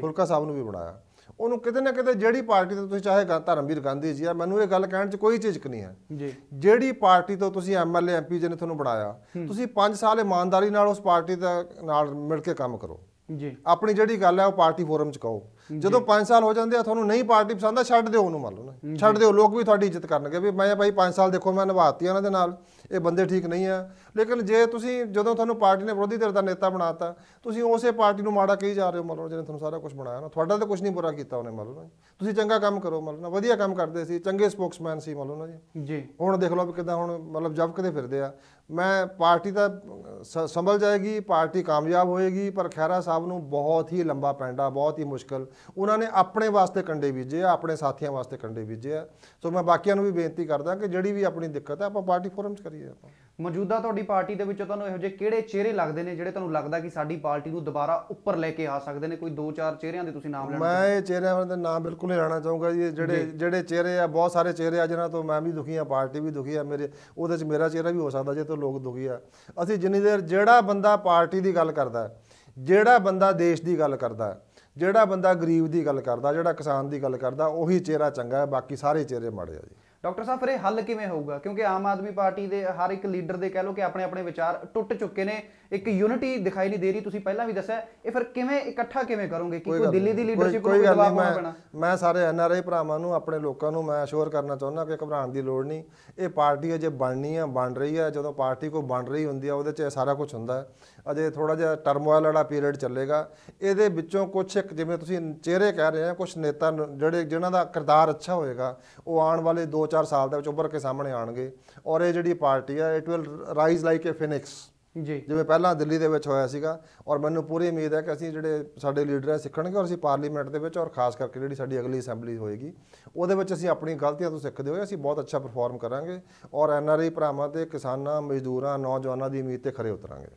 ਫੁਲਕਾ ਸਾਹਿਬ ਨੂੰ ਵੀ ਬਣਾਇਆ। ਉਹਨੂੰ ਕਿਤੇ ਨਾ ਕਿਤੇ ਜਿਹੜੀ ਪਾਰਟੀ ਤੋਂ ਤੁਸੀਂ ਚਾਹੇ ਧਰਮਵੀਰ ਗਾਂਧੀ ਜੀ ਆ ਮੈਨੂੰ ਇਹ ਗੱਲ ਕਹਿਣ 'ਚ ਕੋਈ ਝਿਜਕ ਨਹੀਂ ਹੈ। ਜੀ। ਜਿਹੜੀ ਪਾਰਟੀ ਤੋਂ ਤੁਸੀਂ ਐਮਐਲਏ ਐਮਪੀ ਜੀ ਨੇ ਤੁਹਾਨੂੰ ਬਣਾਇਆ ਤੁਸੀਂ 5 ਸਾਲ ਇਮਾਨਦਾਰੀ ਨਾਲ ਉਸ ਪਾਰਟੀ ਦਾ ਨਾਲ ਮਿਲ ਕੇ ਕੰਮ ਕਰੋ। ਜੀ। ਆਪਣੀ ਜਿਹੜੀ ਗੱਲ ਹੈ ਉਹ ਪਾਰਟੀ ਫੋਰਮ 'ਚ ਕਹੋ। ਜਦੋਂ 5 ਸਾਲ ਹੋ ਜਾਂਦੇ ਆ ਤੁਹਾਨੂੰ ਨਹੀਂ ਪਾਰਟੀ ਪਸੰਦ ਆ ਛੱਡ ਦਿਓ ਉਹਨੂੰ ਮੰਨ ਲਓ ਛੱਡ ਦਿਓ ਲੋਕ ਵੀ ਤੁਹਾਡੀ ਇੱਜ਼ਤ ਕਰਨਗੇ ਵੀ ਮੈਂ ਭਾਈ 5 ਸਾਲ ਦੇਖੋ ਮੈਂ ਨਿਭਾਤੀ ਉਹਨਾਂ ਦੇ ਨਾਲ। ਇਹ ਬੰਦੇ ਠੀਕ ਨਹੀਂ ਆ। ਲੇਕਿਨ ਜੇ ਤੁਸੀਂ ਜਦੋਂ ਤੁਹਾਨੂੰ ਪਾਰਟੀ ਨੇ ਵਿਰੋਧੀ ਧਿਰ ਦਾ ਨੇਤਾ ਬਣਾਤਾ ਤੁਸੀਂ ਉਸੇ ਪਾਰਟੀ ਨੂੰ ਮਾੜਾ ਕਹੀ ਜਾ ਰਹੇ ਹੋ ਮੰਨ ਲਓ ਜਿਹਨੇ ਤੁਹਾਨੂੰ ਸਾਰਾ ਕੁਝ ਬਣਾਇਆ ਨਾ। ਤੁਹਾਡਾ ਤਾਂ ਕੁਝ ਨਹੀਂ ਬੁਰਾ ਕੀਤਾ ਉਹਨੇ ਮੰਨ ਲਓ ਤੁਸੀਂ ਚੰਗਾ ਕੰਮ ਕਰੋ ਮੰਨ ਲਓ ਵਧੀਆ ਕੰਮ ਕਰਦੇ ਸੀ ਚੰਗੇ ਸਪੋਕਸਮੈਨ ਸੀ ਮੰਨ ਲਓ ਨਾ ਜੀ। ਜੀ। ਹੁਣ ਦੇਖ ਲਓ ਵੀ ਕਿਦਾਂ ਹੁਣ ਮਤਲਬ ਜਬ ਕਦੇ ਫਿਰਦੇ ਆ। ਮੈਂ ਪਾਰਟੀ ਸ- ਸੰਭਲ ਜਾਏਗੀ, ਪਾਰਟੀ ਕਾਮਯਾਬ ਹੋਏਗੀ, ਪਰ ਖੈਰਾ ਸਾਹਿਬ ਨੂੰ ਬਹੁਤ ਹੀ ਲੰਬਾ ਪੈਂਡਾ, ਬਹੁਤ ਹੀ ਮੁਸ਼ਕਲ। ਉਹਨਾਂ ਨੇ ਆਪਣੇ ਵਾਸਤੇ ਕੰਡੇ ਬੀਜੇ ਆ, ਆਪਣੇ ਸਾਥੀਆਂ ਵਾਸਤੇ ਕੰਡੇ ਬੀਜੇ ਆ। ਸੋ ਮੈਂ ਬਾਕੀਆਂ ਨੂੰ ਵੀ ਬੇਨਤੀ ਕਰਦਾ ਕਿ ਜਿਹੜੀ ਵੀ ਆਪਣੀ ਦਿੱਕਤ ਹੈ, ਆਪਾਂ ਪਾਰਟੀ ਫੋਰਮ 'ਚ ਕਰੀਏ ਆਪਾਂ। ਮੌਜੂਦਾ ਤੁਹਾਡੀ ਪਾਰਟੀ ਦੇ ਵਿੱਚੋਂ ਤੁਹਾਨੂੰ ਇਹੋ ਜਿਹੇ ਕਿਹੜੇ ਚਿਹਰੇ ਲੱਗਦੇ ਨੇ ਜਿਹੜੇ ਤੁਹਾਨੂੰ ਲੱਗਦਾ ਕਿ ਸਾਡੀ ਪਾਰਟੀ ਨੂੰ ਦੁਬਾਰਾ ਉੱਪਰ ਲੈ ਕੇ ਆ ਸਕਦੇ ਨੇ? ਕੋਈ ਦੋ ਚਾਰ ਚਿਹਰਿਆਂ ਦੇ ਤੁਸੀਂ ਨਾਮ ਲੈਣਾ ਮੈਂ ਇਹ ਚਿਹਰਿਆਂ ਦੇ ਨਾਮ ਬਿਲਕੁਲ ਨਹੀਂ ਲੈਣਾ ਚਾਹੂੰਗਾ ਜੀ। ਜਿਹੜੇ ਜਿਹੜੇ ਚਿਹਰੇ ਆ ਬਹੁਤ ਸਾਰੇ ਚਿਹਰੇ ਆ ਜਿਨ੍ਹਾਂ ਤੋਂ ਮੈਂ ਵੀ ਦੁਖੀ ਆ ਪਾਰਟੀ ਵੀ ਦੁਖੀ ਆ ਮੇਰੇ ਉਹਦੇ 'ਚ ਮੇਰਾ ਚਿਹਰਾ ਵੀ ਹੋ ਸਕਦਾ ਜੇ ਤੋਂ ਲੋਕ ਦੁਖੀ ਆ। ਅਸੀਂ ਜਿੰਨੀ ਦੇਰ ਜਿਹੜਾ ਬੰਦਾ ਪਾਰਟੀ ਦੀ ਗੱਲ ਕਰਦਾ ਜਿਹੜਾ ਬੰਦਾ ਦੇਸ਼ ਦੀ ਗੱਲ ਕਰਦਾ ਜਿਹੜਾ ਬੰਦਾ ਗਰੀਬ ਦੀ ਗੱਲ ਕਰਦਾ ਜਿਹੜਾ ਕਿਸਾਨ ਦੀ ਗੱਲ ਕਰਦਾ ਉਹੀ ਚਿਹਰਾ ਚੰਗਾ ਹੈ ਬਾਕੀ ਸਾਰੇ ਚਿਹਰੇ ਮਾੜੇ ਆ ਜੀ। ਡਾਕਟਰ ਸਾਹਿਬ, ਫਿਰ ਇਹ ਹੱਲ ਕਿਵੇਂ ਹੋਊਗਾ? ਕਿਉਂਕਿ ਆਮ ਆਦਮੀ ਪਾਰਟੀ ਦੇ ਹਰ ਇੱਕ ਲੀਡਰ ਦੇ ਕਹਿ ਲਓ ਕਿ ਆਪਣੇ ਆਪਣੇ ਵਿਚਾਰ ਟੁੱਟ ਚੁੱਕੇ ਨੇ। ਇੱਕ ਯੂਨਿਟੀ ਦਿਖਾਈ ਨਹੀਂ ਦੇ ਰਹੀ। ਤੁਸੀਂ ਪਹਿਲਾਂ ਵੀ ਦੱਸਿਆ ਇਹ ਫਿਰ ਕਿਵੇਂ ਇਕੱਠਾ ਕਿਵੇਂ ਕਰੋਗੇ ਕਿ ਕੋਈ ਦਿੱਲੀ ਦੀ ਲੀਡਰਸ਼ਿਪ ਨੂੰ ਕੋਈ ਵੀ ਗੱਲ ਦਬਾਅ ਨਹੀਂ ਪਾਉਣਾ ਮੈਂ ਪੈਣਾ? ਮੈਂ ਸਾਰੇ ਐਨਆਰਆਈ ਭਰਾਵਾਂ ਨੂੰ ਆਪਣੇ ਲੋਕਾਂ ਨੂੰ ਮੈਂ ਅਸ਼ੋਰ ਕਰਨਾ ਚਾਹੁੰਦਾ ਕਿ ਘਬਰਾਉਣ ਦੀ ਲੋੜ ਨਹੀਂ। ਇਹ ਪਾਰਟੀ ਅਜੇ ਬਣਨੀ ਆ ਬਣ ਰਹੀ ਹੈ ਜਦੋਂ ਪਾਰਟੀ ਕੋ ਬਣ ਰਹੀ ਹੁੰਦੀ ਆ ਉਹਦੇ 'ਚ ਸਾਰਾ ਕੁਝ ਹੁੰਦਾ। ਅਜੇ ਥੋੜਾ ਜਿਹਾ ਟਰਮੋਇਲ ਵਾਲਾ ਪੀਰੀਅਡ ਚੱਲੇਗਾ। ਇਹਦੇ ਵਿੱਚੋਂ ਕੁਝ ਇੱਕ ਜਿਵੇਂ ਤੁਸੀਂ ਚਿਹਰੇ ਕਹਿ ਰਹੇ ਆ ਕੁਝ ਨੇਤਾ ਜਿਹੜੇ ਜਿਨ੍ਹਾਂ ਦਾ ਕਿਰਦਾਰ ਅੱਛਾ ਹੋਏਗਾ ਉਹ ਆਉਣ ਵਾਲੇ 2-4 ਸਾਲ ਦੇ ਵਿੱਚ ਉੱਭਰ ਕੇ ਸਾਹਮਣੇ ਆਣਗੇ ਔਰ ਇਹ ਜਿਹੜੀ ਪਾਰਟੀ ਆ it will rise like a phoenix ਜੀ। ਜਿਵੇਂ ਪਹਿਲਾਂ ਦਿੱਲੀ ਦੇ ਵਿੱਚ ਹੋਇਆ ਸੀਗਾ ਔਰ ਮੈਨੂੰ ਪੂਰੀ ਉਮੀਦ ਹੈ ਕਿ ਅਸੀਂ ਜਿਹੜੇ ਸਾਡੇ ਲੀਡਰ ਹੈ ਸਿੱਖਣਗੇ ਔਰ ਅਸੀਂ ਪਾਰਲੀਮੈਂਟ ਦੇ ਵਿੱਚ ਔਰ ਖਾਸ ਕਰਕੇ ਜਿਹੜੀ ਸਾਡੀ ਅਗਲੀ ਅਸੈਂਬਲੀ ਹੋਏਗੀ, ਉਹਦੇ ਵਿੱਚ ਅਸੀਂ ਆਪਣੀ ਗਲਤੀਆਂ ਤੋਂ ਸਿੱਖਦੇ ਹੋਏ ਅਸੀਂ ਬਹੁਤ ਅੱਛਾ ਪਰਫਾਰਮ ਕਰਾਂਗੇ ਔਰ ਐਨਆਰਆਈ ਭਰਾਵਾਂ ਤੇ ਕਿਸਾਨਾਂ, ਮਜ਼ਦੂਰਾਂ, ਨੌਜਵਾਨਾਂ ਦੀ ਉਮੀਦ ਤੇ ਖਰੇ ਉਤਰਾਂਗੇ।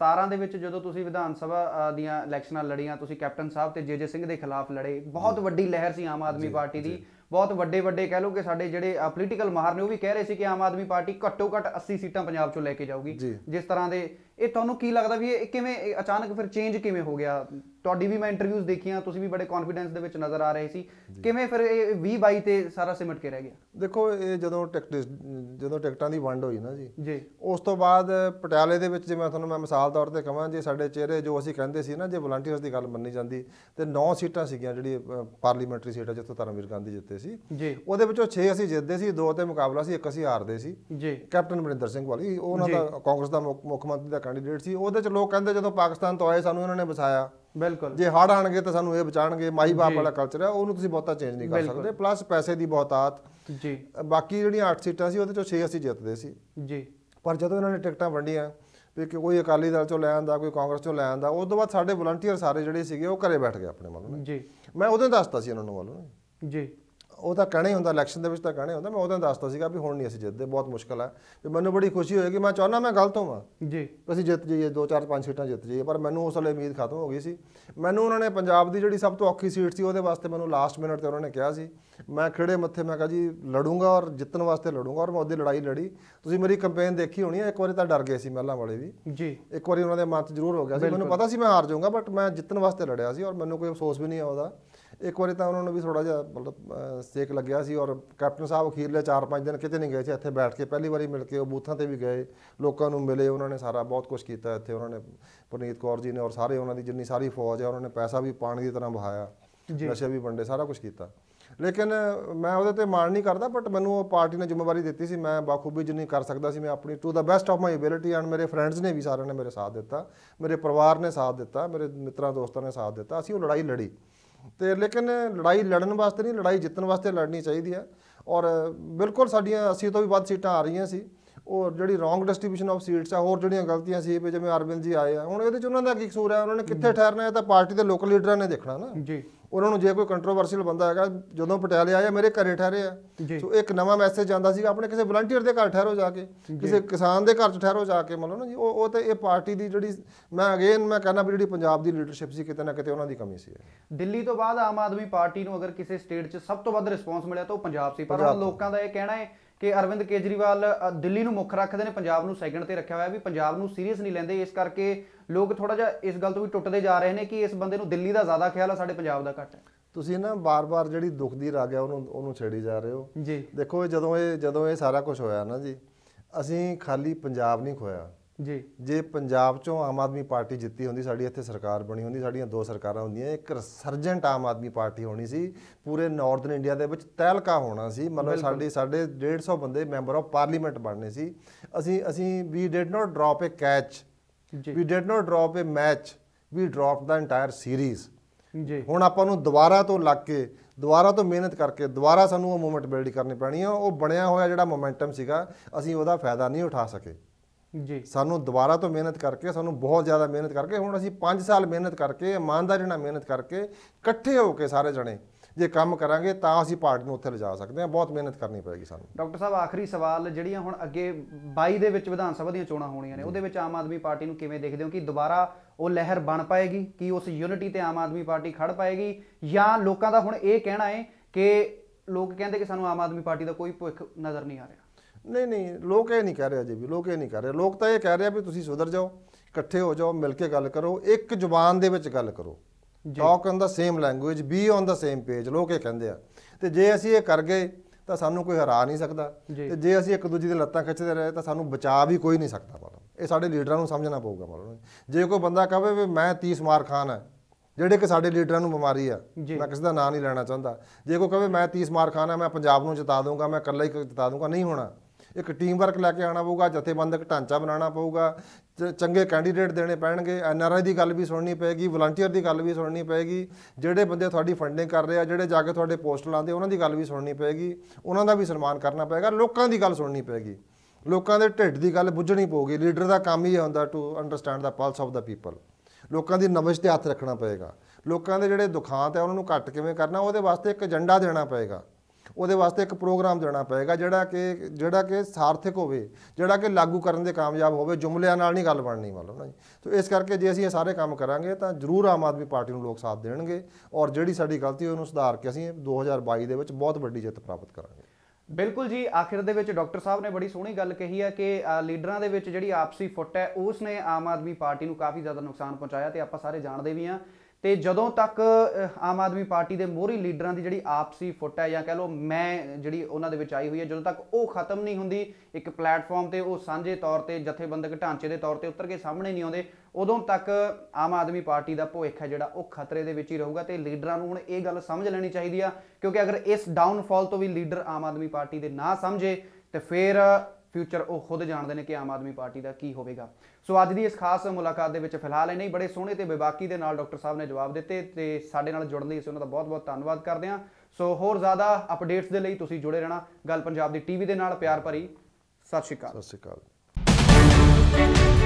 17 ਦੇ ਵਿੱਚ ਜਦੋਂ ਤੁਸੀਂ ਵਿਧਾਨ ਸਭਾ ਦੀਆਂ ਇਲੈਕਸ਼ਨਾਂ ਲੜੀਆਂ ਤੁਸੀਂ ਕੈਪਟਨ ਸਾਹਿਬ ਤੇ ਜੇਜੇ ਸਿੰਘ ਦੇ ਖਿਲਾਫ ਲੜੇ ਬਹੁਤ ਵੱਡੀ ਲਹਿਰ ਸੀ ਆਮ ਆਦਮੀ ਪਾਰਟੀ ਦੀ। ਬਹੁਤ ਵੱਡੇ ਵੱਡੇ ਕਹਿ ਲਓ ਕਿ ਸਾਡੇ ਜਿਹੜੇ ਪੋਲੀਟੀਕਲ ਮਾਹਰ ਨੇ ਉਹ ਵੀ ਕਹਿ ਰਹੇ ਸੀ ਕਿ ਆਮ ਆਦਮੀ ਪਾਰਟੀ ਘੱਟੋ ਘੱਟ 80 ਸੀਟਾਂ ਪੰਜਾਬ ਚੋਂ ਲੈ ਕੇ ਜਾਊਗੀ। ਜਿਸ ਤਰ੍ਹਾਂ ਦੇ ਇਹ ਤੁਹਾਨੂੰ ਕੀ ਲੱਗਦਾ ਵੀ ਇਹ ਕਿਵੇਂ ਅਚਾਨਕ ਫਿਰ ਚੇਂਜ ਕਿਵੇਂ ਹੋ ਗਿਆ? ਤੁਹਾਡੀ ਵੀ ਮੈਂ ਇੰਟਰਵਿਊਜ਼ ਦੇਖੀਆਂ ਤੁਸੀਂ ਵੀ ਬੜੇ ਕੌਨਫੀਡੈਂਸ ਦੇ ਵਿੱਚ ਨਜ਼ਰ ਆ ਰਹੇ ਸੀ। ਕਿਵੇਂ ਫਿਰ ਇਹ 20 22 ਤੇ ਸਾਰਾ ਸਿਮਟ ਕੇ ਰਹਿ ਗਿਆ? ਦੇਖੋ ਇਹ ਜਦੋਂ ਟਿਕਟ ਜਦੋਂ ਟਿਕਟਾਂ ਦੀ ਵੰਡ ਹੋਈ ਨਾ ਜੀ ਜੀ। ਉਸ ਤੋਂ ਬਾਅਦ ਪਟਿਆਲੇ ਦੇ ਵਿੱਚ ਜਿਵੇਂ ਤੁਹਾਨੂੰ ਮੈਂ ਮਿਸਾਲ ਤੌਰ ਤੇ ਕਹਾਂ ਜੇ ਸਾਡੇ ਚਿਹਰੇ ਜੋ ਅਸੀਂ ਕਹਿੰਦੇ ਸੀ ਨਾ ਜੇ ਵਲੰਟੀਅਰਸ ਦੀ ਗੱਲ ਮੰਨੀ ਜਾਂਦੀ ਤੇ 9 ਸੀਟਾਂ ਸੀਗੀਆਂ ਜਿਹੜੀ ਪਾਰਲੀਮੈਂਟਰੀ ਸੀਟਾਂ ਜਿੱਥੋਂ ਧਰਮਵੀਰ ਗਾਂਧੀ ਜਿੱਤੇ ਸੀ। ਜੀ। ਉਹਦੇ ਵਿੱਚੋਂ 6 ਅਸੀਂ ਜਿੱਤਦੇ ਸੀ ਦੋ ਤੇ ਮੁਕਾਬਲਾ ਸੀ ਇੱਕ ਅਸੀਂ ਹਾਰਦੇ ਸੀ। ਜੀ। ਕੈਪਟਨ ਅਮਰਿੰਦਰ ਸਿੰਘ ਵਾਲੀ ਉਹ ਉਹਨਾਂ ਦਾ ਕਾਂਗਰਸ ਦਾ ਮੁੱਖ ਮੰਤਰੀ ਦਾ ਕੈਂਡੀਡੇਟ ਸੀ। ਉਹਦੇ ਚ ਲੋਕ ਕਹਿੰਦੇ ਜਦੋਂ ਪਾਕਿਸਤਾਨ ਤੋਂ ਆਏ ਸਾਨੂੰ ਇਹਨਾਂ ਨੇ ਵਸਾਇਆ ਬਿਲਕੁਲ। ਜੇ ਹੜ ਆਣਗੇ ਤਾਂ ਸਾਨੂੰ ਇਹ ਬਚਾਣਗੇ ਮਾਈ ਬਾਪ ਵਾਲਾ ਕਲਚਰ ਹੈ ਉਹਨੂੰ ਤੁਸੀਂ ਬਹੁਤਾ ਚੇਂਜ ਨਹੀਂ ਕਰ ਸਕਦੇ। ਪਲੱਸ ਪੈਸੇ ਦੀ ਬਹੁਤਾਤ। ਜੀ। ਬਾਕੀ ਜਿਹੜੀਆਂ 8 ਸੀਟਾਂ ਸੀ ਉਹਦੇ ਚੋਂ 6 ਅਸੀਂ ਜਿੱਤਦੇ ਸੀ। ਜੀ। ਪਰ ਜਦੋਂ ਇਹਨਾਂ ਨੇ ਟਿਕਟਾਂ ਵੰਡੀਆਂ ਵੀ ਕਿ ਕੋਈ ਅਕਾਲੀ ਦਲ ਚੋਂ ਲੈ ਆਂਦਾ ਕੋਈ ਕਾਂਗਰਸ ਚੋਂ ਲੈ ਆਂਦਾ ਉਸ ਤੋਂ ਬਾਅਦ ਸਾਡੇ ਵਲੰਟੀਅਰ ਸਾਰੇ ਜਿਹੜੇ ਸੀਗੇ ਉਹ ਘਰੇ ਬੈਠ ਗਏ ਆਪਣੇ ਮਤਲਬ ਜੀ। ਮੈਂ ਉਦੋਂ ਦੱਸਤਾ ਸੀ ਉਹਨਾਂ ਨੂੰ ਮਤਲਬ ਜੀ। ਉਹ ਤਾਂ ਕਹਿਣਾ ਹੀ ਹੁੰਦਾ ਇਲੈਕਸ਼ਨ ਦੇ ਵਿੱਚ ਤਾਂ ਕਹਿਣਾ ਹੀ ਹੁੰਦਾ। ਮੈਂ ਉਦੋਂ ਦੱਸਤਾ ਸੀਗਾ ਵੀ ਹੁਣ ਨਹੀਂ ਅਸੀਂ ਜਿੱਤਦੇ ਬਹੁਤ ਮੁਸ਼ਕਲ ਹੈ। ਵੀ ਮੈਨੂੰ ਬੜੀ ਖੁਸ਼ੀ ਹੋਏਗੀ ਮੈਂ ਚਾਹੁੰਦਾ ਮੈਂ ਗਲਤ ਹੋਵਾਂ। ਜੀ। ਅਸੀਂ ਜਿੱਤ ਜਾਈਏ 2 4 5 ਸੀਟਾਂ ਜਿੱਤ ਜਾਈਏ ਪਰ ਮੈਨੂੰ ਉਸ ਵੇਲੇ ਉਮੀਦ ਖਤਮ ਹੋ ਗਈ ਸੀ। ਮੈਨੂੰ ਉਹਨਾਂ ਨੇ ਪੰਜਾਬ ਦੀ ਜਿਹੜੀ ਸਭ ਤੋਂ ਔਖੀ ਸੀਟ ਸੀ ਉਹਦੇ ਵਾਸਤੇ ਮੈਨੂੰ ਲਾਸਟ ਮਿੰਟ ਤੇ ਉਹਨਾਂ ਨੇ ਕਿਹਾ ਸੀ ਮੈਂ ਖੜੇ ਮੱਥੇ ਮੈਂ ਕਿਹਾ ਜੀ ਲੜੂੰਗਾ ਔਰ ਜਿੱਤਣ ਵਾਸਤੇ ਲੜੂੰਗਾ ਔਰ ਮੈਂ ਉਹਦੀ ਲੜਾਈ ਲੜੀ। ਤੁਸੀਂ ਮੇਰੀ ਕੈਂਪੇਨ ਦੇਖੀ ਹੋਣੀ ਹੈ ਇੱਕ ਵਾਰੀ ਤਾਂ ਡਰ ਗਏ ਸੀ ਮਹਿਲਾ ਵਾਲੇ ਵੀ। ਜੀ। ਇੱਕ ਵਾਰੀ ਉਹਨਾਂ ਦੇ ਮਨ 'ਚ ਜ਼ਰੂਰ ਹੋ ਗਿਆ ਸੀ। ਮੈਨੂੰ ਪਤਾ ਸੀ ਮੈਂ ਹਾਰ ਜਾਊਂਗਾ ਬਟ ਮੈਂ ਜਿੱਤਣ ਵਾਸਤੇ ਲੜਿਆ ਸੀ ਔਰ ਮੈਨੂੰ ਕੋਈ ਅਫਸੋਸ ਵੀ ਨਹੀਂ ਆ ਉਹਦਾ ਇੱਕ ਵਾਰੀ ਤਾਂ ਉਹਨਾਂ ਨੂੰ ਵੀ ਥੋੜਾ ਜਿਹਾ ਮਤਲਬ ਸੇਕ ਲੱਗਿਆ ਸੀ ਔਰ ਕੈਪਟਨ ਸਾਹਿਬ ਅਖੀਰਲੇ 4-5 ਦਿਨ ਕਿਤੇ ਨਹੀਂ ਗਏ ਸੀ ਇੱਥੇ ਬੈਠ ਕੇ ਪਹਿਲੀ ਵਾਰੀ ਮਿਲ ਕੇ ਉਹ ਬੂਥਾਂ ਤੇ ਵੀ ਗਏ ਲੋਕਾਂ ਨੂੰ ਮਿਲੇ ਉਹਨਾਂ ਨੇ ਸਾਰਾ ਬਹੁਤ ਕੁਝ ਕੀਤਾ ਇੱਥੇ ਉਹਨਾਂ ਨੇ ਪੁਨੀਤ ਕੌਰ ਜੀ ਨੇ ਔਰ ਸਾਰੇ ਉਹਨਾਂ ਦੀ ਜਿੰਨੀ ਸਾਰੀ ਫੌਜ ਹੈ ਉਹਨਾਂ ਨੇ ਪੈਸਾ ਵੀ ਪਾਣੀ ਦੀ ਤਰ੍ਹਾਂ ਬਹਾਇਆ ਨਸ਼ੇ ਵੀ ਵੰਡੇ ਸਾਰਾ ਕੁਝ ਕੀਤਾ। ਲੇਕਿਨ ਮੈਂ ਉਹਦੇ ਤੇ ਮਾਣ ਨਹੀਂ ਕਰਦਾ ਬਟ ਮੈਨੂੰ ਉਹ ਪਾਰਟੀ ਨੇ ਜ਼ਿੰਮੇਵਾਰੀ ਦਿੱਤੀ ਸੀ ਮੈਂ ਬਾਖੂਬੀ ਜਿੰਨੀ ਕਰ ਸਕਦਾ ਸੀ ਮੈਂ ਆਪਣੀ to the best of my ability and ਮੇਰੇ ਫਰੈਂਡਸ ਨੇ ਵੀ ਸਾਰਿਆਂ ਨੇ ਮੇਰੇ ਸਾਥ ਦਿੱਤਾ ਮੇਰੇ ਪਰਿਵਾਰ ਨੇ ਸਾਥ ਦਿੱਤਾ ਮੇਰੇ ਮਿੱਤਰਾਂ ਦੋਸਤਾਂ ਨੇ ਸਾਥ ਦਿੱਤਾ ਅਸੀਂ ਉਹ ਲੜਾਈ ਲੜੀ। ਤੇ ਲੇਕਿਨ ਲੜਾਈ ਲੜਨ ਵਾਸਤੇ ਨਹੀਂ ਲੜਾਈ ਜਿੱਤਣ ਵਾਸਤੇ ਲੜਨੀ ਚਾਹੀਦੀ ਹੈ ਔਰ ਬਿਲਕੁਲ ਸਾਡੀਆਂ 80 ਤੋਂ ਵੀ ਵੱਧ ਸੀਟਾਂ ਆ ਰਹੀਆਂ ਸੀ। ਉਹ ਜਿਹੜੀ ਰੋਂਗ ਡਿਸਟ੍ਰੀਬਿਊਸ਼ਨ ਆਫ ਸੀਟਸ ਆ ਹੋਰ ਜਿਹੜੀਆਂ ਗਲਤੀਆਂ ਸੀ ਜਿਵੇਂ ਅਰਵਿੰਦ ਜੀ ਆਏ ਆ ਹੁਣ ਇਹਦੇ ਚ ਉਹਨਾਂ ਦਾ ਕੀ ਕਸੂਰ ਹੈ ਉਹਨਾਂ ਨੇ ਕਿੱਥੇ ਠਹਿਰਨਾ ਹੈ ਤਾਂ ਪਾਰਟੀ ਦੇ ਲੋਕਲ ਲੀਡਰਾਂ ਨੇ ਦੇਖਣਾ ਨਾ। ਜੀ। ਉਹਨਾਂ ਨੂੰ ਜੇ ਕੋਈ ਕੰਟਰੋਵਰਸ਼ੀਅਲ ਬੰਦਾ ਹੈਗਾ ਜਦੋਂ ਪਟਿਆਲੇ ਆਇਆ ਮੇਰੇ ਘਰੇ ਠਹਿਰੇ ਆ। ਸੋ ਇੱਕ ਨਵਾਂ ਮੈਸੇਜ ਜਾਂਦਾ ਸੀਗਾ ਆਪਣੇ ਕਿਸੇ ਵਲੰਟੀਅਰ ਦੇ ਘਰ ਠਹਿਰੋ ਜਾ ਕੇ ਕਿਸੇ ਕਿਸਾਨ ਦੇ ਘਰ ਚ ਠਹਿਰੋ ਜਾ ਕੇ ਮਤਲਬ ਨਾ ਜੀ ਉਹ ਉਹ ਤੇ ਇਹ ਪਾਰਟੀ ਦੀ ਜਿਹੜੀ ਮੈਂ ਅਗੇਨ ਮੈਂ ਕਹਿੰਦਾ ਵੀ ਜਿਹੜੀ ਪੰਜਾਬ ਦੀ ਲੀਡਰਸ਼ਿਪ ਸੀ ਕਿਤੇ ਨਾ ਕਿਤੇ ਉਹਨਾਂ ਦੀ ਕਮੀ ਸੀ। ਦਿੱਲੀ ਤੋਂ ਬਾਅਦ ਆਮ ਆਦਮੀ ਪਾਰਟੀ ਨੂੰ ਅਗਰ ਕਿਸੇ ਸਟੇਟ 'ਚ ਸਭ ਤੋਂ ਵੱਧ ਰਿਸਪੌਂਸ ਮਿਲਿਆ ਤਾਂ ਉਹ ਪੰਜਾਬ ਸੀ। ਪਰ ਲੋਕਾਂ ਦਾ ਇਹ ਕਹਿਣਾ ਹੈ ਕਿ ਅਰਵਿੰਦ ਕੇਜਰੀਵਾਲ ਦਿੱਲੀ ਨੂੰ ਮੁੱਖ ਰੱਖਦੇ ਨੇ ਪੰਜਾਬ ਨੂੰ ਸੈਕੰਡ ਤੇ ਰੱਖਿਆ ਹੋਇਆ ਵੀ ਪੰਜਾਬ ਨੂੰ ਸੀਰੀਅਸ ਨਹੀਂ ਲੈਂਦੇ। ਇਸ ਕਰਕੇ ਲੋਕ ਥੋੜਾ ਜਿਹਾ ਇਸ ਗੱਲ ਤੋਂ ਵੀ ਟੁੱਟਦੇ ਜਾ ਰਹੇ ਨੇ ਕਿ ਇਸ ਬੰਦੇ ਨੂੰ ਦਿੱਲੀ ਦਾ ਜ਼ਿਆਦਾ ਖਿਆਲ ਆ ਸਾਡੇ ਪੰਜਾਬ ਦਾ ਘੱਟ ਹੈ। ਤੁਸੀਂ ਨਾ ਬਾਰ-ਬਾਰ ਜਿਹੜੀ ਦੁੱਖ ਦੀ ਰਾਗ ਹੈ ਉਹਨੂੰ ਉਹਨੂੰ ਛੇੜੀ ਜਾ ਰਹੇ ਹੋ। ਜੀ। ਦੇਖੋ ਇਹ ਜਦੋਂ ਇਹ ਜਦੋਂ ਇਹ ਸਾਰਾ ਕੁਝ ਹੋਇਆ ਨਾ ਜੀ ਅਸੀਂ ਖਾਲੀ ਪੰਜਾਬ ਨਹੀਂ ਖੋਇਆ। ਜੀ। ਜੇ ਪੰਜਾਬ ਚੋਂ ਆਮ ਆਦਮੀ ਪਾਰਟੀ ਜਿੱਤੀ ਹੁੰਦੀ ਸਾਡੀ ਇੱਥੇ ਸਰਕਾਰ ਬਣੀ ਹੁੰਦੀ ਸਾਡੀਆਂ ਦੋ ਸਰਕਾਰਾਂ ਹੁੰਦੀਆਂ ਇੱਕ ਸਰਜੈਂਟ ਆਮ ਆਦਮੀ ਪਾਰਟੀ ਹੋਣੀ ਸੀ ਪੂਰੇ ਨਾਰਥਰਨ ਇੰਡੀਆ ਦੇ ਵਿੱਚ ਤਹਿਲਕਾ ਹੋਣਾ ਸੀ ਮਤਲਬ ਸਾਡੇ ਸਾਡੇ 150 ਬੰਦੇ ਮੈਂਬਰ ਆਫ ਪਾਰਲੀਮੈਂਟ ਬਣਨੇ ਸੀ। ਅਸੀਂ ਅਸੀਂ we did not drop a catch ਜੀ। We did not drop a match we dropped the entire series ਜੀ। ਹੁਣ ਆਪਾਂ ਨੂੰ ਦੁਬਾਰਾ ਤੋਂ ਲੱਗ ਕੇ ਦੁਬਾਰਾ ਤੋਂ ਮਿਹਨਤ ਕਰਕੇ ਦੁਬਾਰਾ ਸਾਨੂੰ ਉਹ ਮੂਵਮੈਂਟ ਬਿਲਡ ਕਰਨੀ ਪੈਣੀ ਆ। ਉਹ ਬਣਿਆ ਹੋਇਆ ਜਿਹੜਾ ਮੋਮੈਂਟਮ ਸੀਗਾ ਅਸੀਂ ਉਹਦਾ ਫਾਇਦਾ ਨਹੀਂ ਉਠਾ ਸਕੇ। ਜੀ। ਸਾਨੂੰ ਦੁਬਾਰਾ ਤੋਂ ਮਿਹਨਤ ਕਰਕੇ ਸਾਨੂੰ ਬਹੁਤ ਜ਼ਿਆਦਾ ਮਿਹਨਤ ਕਰਕੇ ਹੁਣ ਅਸੀਂ 5 ਸਾਲ ਮਿਹਨਤ ਕਰਕੇ ਇਮਾਨਦਾਰੀ ਨਾਲ ਮਿਹਨਤ ਕਰਕੇ ਇਕੱਠੇ ਹੋ ਕੇ ਸਾਰੇ ਜਣੇ ਜੇ ਕੰਮ ਕਰਾਂਗੇ ਤਾਂ ਅਸੀਂ ਪਾਰਟੀ ਨੂੰ ਉੱਥੇ ਲਿਜਾ ਸਕਦੇ ਹਾਂ। ਬਹੁਤ ਮਿਹਨਤ ਕਰਨੀ ਪਏਗੀ ਸਾਨੂੰ। ਡਾਕਟਰ ਸਾਹਿਬ ਆਖਰੀ ਸਵਾਲ ਜਿਹੜੀਆਂ ਹੁਣ ਅੱਗੇ 22 ਦੇ ਵਿੱਚ ਵਿਧਾਨ ਸਭਾ ਦੀਆਂ ਚੋਣਾਂ ਹੋਣੀਆਂ ਨੇ ਉਹਦੇ ਵਿੱਚ ਆਮ ਆਦਮੀ ਪਾਰਟੀ ਨੂੰ ਕਿਵੇਂ ਦੇਖਦੇ ਹੋ ਕਿ ਦੁਬਾਰਾ ਉਹ ਲਹਿਰ ਬਣ ਪਾਏਗੀ ਕਿ ਉਸ ਯੂਨਿਟੀ ਤੇ ਆਮ ਆਦਮੀ ਪਾਰਟੀ ਖੜ ਪਾਏਗੀ? ਜਾਂ ਲੋਕਾਂ ਦਾ ਹੁਣ ਇਹ ਕਹਿਣਾ ਹੈ ਕਿ ਲੋਕ ਕਹਿੰਦੇ ਕਿ ਸਾਨੂੰ ਆਮ ਆਦਮੀ ਪਾਰਟੀ ਦਾ ਕੋਈ ਭੁੱਖ ਨਜ਼ਰ ਨਹੀਂ ਆ ਰਿਹਾ। ਨਹੀਂ ਨਹੀਂ ਲੋਕ ਇਹ ਨਹੀਂ ਕਹਿ ਰਹੇ ਅਜੇ ਵੀ ਲੋਕ ਇਹ ਨਹੀਂ ਕਹਿ ਰਹੇ। ਲੋਕ ਤਾਂ ਇਹ ਕਹਿ ਰਹੇ ਆ ਵੀ ਤੁਸੀਂ ਸੁਧਰ ਜਾਓ ਇਕੱਠੇ ਹੋ ਜਾਓ ਮਿਲ ਕੇ ਗੱਲ ਕਰੋ ਇੱਕ ਜ਼ੁਬਾਨ ਦੇ ਵਿੱਚ ਗੱਲ ਕਰੋ। Talk on the same language be on the same page ਲੋਕ ਇਹ ਕਹਿੰਦੇ ਆ। ਤੇ ਜੇ ਅਸੀਂ ਇਹ ਕਰ ਗਏ ਤਾਂ ਸਾਨੂੰ ਕੋਈ ਹਰਾ ਨਹੀਂ ਸਕਦਾ। ਜੀ। ਤੇ ਜੇ ਅਸੀਂ ਇੱਕ ਦੂਜੇ ਦੀ ਲੱਤਾਂ ਖਿੱਚਦੇ ਰਹੇ ਤਾਂ ਸਾਨੂੰ ਬਚਾ ਵੀ ਕੋਈ ਨਹੀਂ ਸਕਦਾ ਮਤਲਬ। ਇਹ ਸਾਡੇ ਲੀਡਰਾਂ ਨੂੰ ਸਮਝਣਾ ਪਊਗਾ ਮਤਲਬ। ਜੇ ਕੋਈ ਬੰਦਾ ਕਹੇ ਵੀ ਮੈਂ 30 ਮਾਰ ਖਾਨ ਹੈ ਜਿਹੜੇ ਕਿ ਸਾਡੇ ਲੀਡਰਾਂ ਨੂੰ ਬਿਮਾਰੀ ਆ ਜੀ। ਮੈਂ ਕਿਸੇ ਦਾ ਨਾਂ ਨਹੀਂ ਲੈਣਾ ਚਾਹੁੰਦਾ। ਜੇ ਕੋਈ ਕਹੇ ਮੈਂ 30 ਮਾਰ ਖਾਨ ਹੈ ਮੈਂ ਪੰਜਾਬ ਨੂੰ ਜਿਤਾ ਦੂੰਗਾ ਮੈਂ ਇਕੱਲਾ ਹੀ ਜਿਤਾ ਦੂੰਗਾ ਨਹੀਂ ਹੋਣਾ। ਇੱਕ ਟੀਮ ਵਰਕ ਲੈ ਕੇ ਆਣਾ ਪਊਗਾ, ਜਥੇਬੰਦਕ ਢਾਂਚਾ ਬਣਾਉਣਾ ਪਊਗਾ ਚੰਗੇ ਕੈਂਡੀਡੇਟ ਦੇਣੇ ਪੈਣਗੇ ਐਨਆਰਆਈ ਦੀ ਗੱਲ ਵੀ ਸੁਣਨੀ ਪਏਗੀ ਵਲੰਟੀਅਰ ਦੀ ਗੱਲ ਵੀ ਸੁਣਨੀ ਪਏਗੀ, ਜਿਹੜੇ ਬੰਦੇ ਤੁਹਾਡੀ ਫੰਡਿੰਗ ਕਰ ਰਹੇ ਆ, ਜਿਹੜੇ ਜਾ ਕੇ ਤੁਹਾਡੇ ਪੋਸਟ ਲਾਉਂਦੇ ਉਹਨਾਂ ਦੀ ਗੱਲ ਵੀ ਸੁਣਨੀ ਪਏਗੀ, ਉਹਨਾਂ ਦਾ ਵੀ ਸਨਮਾਨ ਕਰਨਾ ਪਏਗਾ, ਲੋਕਾਂ ਦੀ ਗੱਲ ਸੁਣਨੀ ਪਏਗੀ। ਲੋਕਾਂ ਦੇ ਢਿੱਡ ਦੀ ਗੱਲ ਬੁੱਝਣੀ ਪਊਗੀ ਲੀਡਰ ਦਾ ਕੰਮ ਹੀ ਇਹ ਹੁੰਦਾ to understand the pulse of the people ਲੋਕਾਂ ਦੀ ਨਬਜ਼ ਤੇ ਹੱਥ ਰੱਖਣਾ ਪਏਗਾ। ਲੋਕਾਂ ਦੇ ਜਿਹੜੇ ਦੁਖਾਂਤ ਹੈ ਉਹਨਾਂ ਨੂੰ ਘੱਟ ਕਿਵੇਂ ਕਰਨਾ, ਉਹਦੇ ਵਾਸਤੇ ਇੱਕ ਏਜੰਡਾ ਦੇਣਾ ਪਏਗਾ। ਉਹਦੇ ਵਾਸਤੇ ਇੱਕ ਪ੍ਰੋਗਰਾਮ ਦੇਣਾ ਪਏਗਾ ਜਿਹੜਾ ਕਿ ਜਿਹੜਾ ਕਿ ਸਾਰਥਕ ਹੋਵੇ, ਜਿਹੜਾ ਕਿ ਲਾਗੂ ਕਰਨ ਦੇ ਕਾਮਯਾਬ ਹੋਵੇ, ਜੁਮਲਿਆਂ ਨਾਲ ਨਹੀਂ ਗੱਲ ਬਣਨੀ ਮਤਲਬ ਨਾ ਜੀ? ਸੋ ਇਸ ਕਰਕੇ ਜੇ ਅਸੀਂ ਇਹ ਸਾਰੇ ਕੰਮ ਕਰਾਂਗੇ ਤਾਂ ਜ਼ਰੂਰ ਆਮ ਆਦਮੀ ਪਾਰਟੀ ਨੂੰ ਲੋਕ ਸਾਥ ਦੇਣਗੇ ਔਰ ਜਿਹੜੀ ਸਾਡੀ ਗਲਤੀ ਉਹਨੂੰ ਸੁਧਾਰ ਕੇ ਅਸੀਂ 2022 ਦੇ ਵਿੱਚ ਬਹੁਤ ਵੱਡੀ ਜਿੱਤ ਪ੍ਰਾਪਤ ਕਰਾਂਗੇ। ਬਿਲਕੁਲ ਜੀ, ਆਖਿਰ ਦੇ ਵਿੱਚ ਡਾਕਟਰ ਸਾਹਿਬ ਨੇ ਬੜੀ ਸੋਹਣੀ ਗੱਲ ਕਹੀ ਹੈ ਕਿ ਲੀਡਰਾਂ ਦੇ ਵਿੱਚ ਜਿਹੜੀ ਆਪਸੀ ਫੁੱਟ ਹੈ, ਉਸ ਨੇ ਆਮ ਆਦਮੀ ਪਾਰਟੀ ਨੂੰ ਕਾਫੀ ਜ਼ਿਆਦਾ ਨੁਕਸਾਨ ਪਹੁੰਚਾਇਆ ਤੇ ਆਪਾਂ ਸਾਰੇ ਜਾਣਦੇ ਵੀ ਹਾਂ ਤੇ ਜਦੋਂ ਤੱਕ ਆਮ ਆਦਮੀ ਪਾਰਟੀ ਦੇ ਮੋਹਰੀ ਲੀਡਰਾਂ ਦੀ ਜਿਹੜੀ ਆਪਸੀ ਫੁੱਟ ਹੈ ਜਾਂ ਕਹ ਲਓ ਮੈਂ ਜਿਹੜੀ ਉਹਨਾਂ ਦੇ ਵਿੱਚ ਆਈ ਹੋਈ ਹੈ, ਜਦੋਂ ਤੱਕ ਉਹ ਖਤਮ ਨਹੀਂ ਹੁੰਦੀ, ਇੱਕ ਪਲੇਟਫਾਰਮ ਤੇ ਉਹ ਸਾਂਝੇ ਤੌਰ ਤੇ ਜਥੇਬੰਦਕ ਢਾਂਚੇ ਦੇ ਤੌਰ ਤੇ ਉੱਤਰ ਕੇ ਸਾਹਮਣੇ ਨਹੀਂ ਆਉਂਦੇ, ਉਦੋਂ ਤੱਕ ਆਮ ਆਦਮੀ ਪਾਰਟੀ ਦਾ ਭਵਿੱਖ ਹੈ ਜਿਹੜਾ ਉਹ ਖਤਰੇ ਦੇ ਵਿੱਚ ਹੀ ਰਹੂਗਾ ਤੇ ਲੀਡਰਾਂ ਨੂੰ ਹੁਣ ਇਹ ਗੱਲ ਸਮਝ ਲੈਣੀ ਚਾਹੀਦੀ ਆ, ਕਿਉਂਕਿ ਅਗਰ ਇਸ ਡਾਊਨਫਾਲ ਤੋਂ ਵੀ ਲੀਡਰ ਆਮ ਆਦਮੀ ਪਾਰਟੀ ਦੇ ਨਾ ਸਮਝੇ, ਤੇ ਫਿਰ ਫਿਊਚਰ ਉਹ ਖੁਦ ਜਾਣਦੇ ਨੇ ਕਿ ਆਮ ਆਦਮੀ ਪਾਰਟੀ ਦਾ ਕੀ ਹੋਵੇਗਾ। ਸੋ ਅੱਜ ਦੀ ਇਸ ਖਾਸ ਮੁਲਾਕਾਤ ਦੇ ਵਿੱਚ ਫਿਲਹਾਲ ਇਹ ਨਹੀਂ ਬੜੇ ਸੋਹਣੇ ਤੇ ਬੇਬਾਕੀ ਦੇ ਨਾਲ ਡਾਕਟਰ ਸਾਹਿਬ ਨੇ ਜਵਾਬ ਦਿੱਤੇ ਤੇ ਸਾਡੇ ਨਾਲ ਜੁੜਨ ਲਈ ਅਸੀਂ ਉਹਨਾਂ ਦਾ ਬਹੁਤ-ਬਹੁਤ ਧੰਨਵਾਦ ਕਰਦੇ ਹਾਂ। ਸੋ ਹੋਰ ਜ਼ਿਆਦਾ ਅਪਡੇਟਸ ਦੇ ਲਈ ਤੁਸੀਂ ਜੁੜੇ ਰਹਿਣਾ। ਗੱਲ ਪੰਜਾਬ ਦੀ ਟੀਵੀ ਦੇ ਨਾਲ, ਪਿਆਰ ਭਰੀ। ਸਤਿ ਸ਼੍ਰੀ ਅਕਾਲ। ਸਤਿ ਸ਼੍ਰੀ ਅਕਾਲ।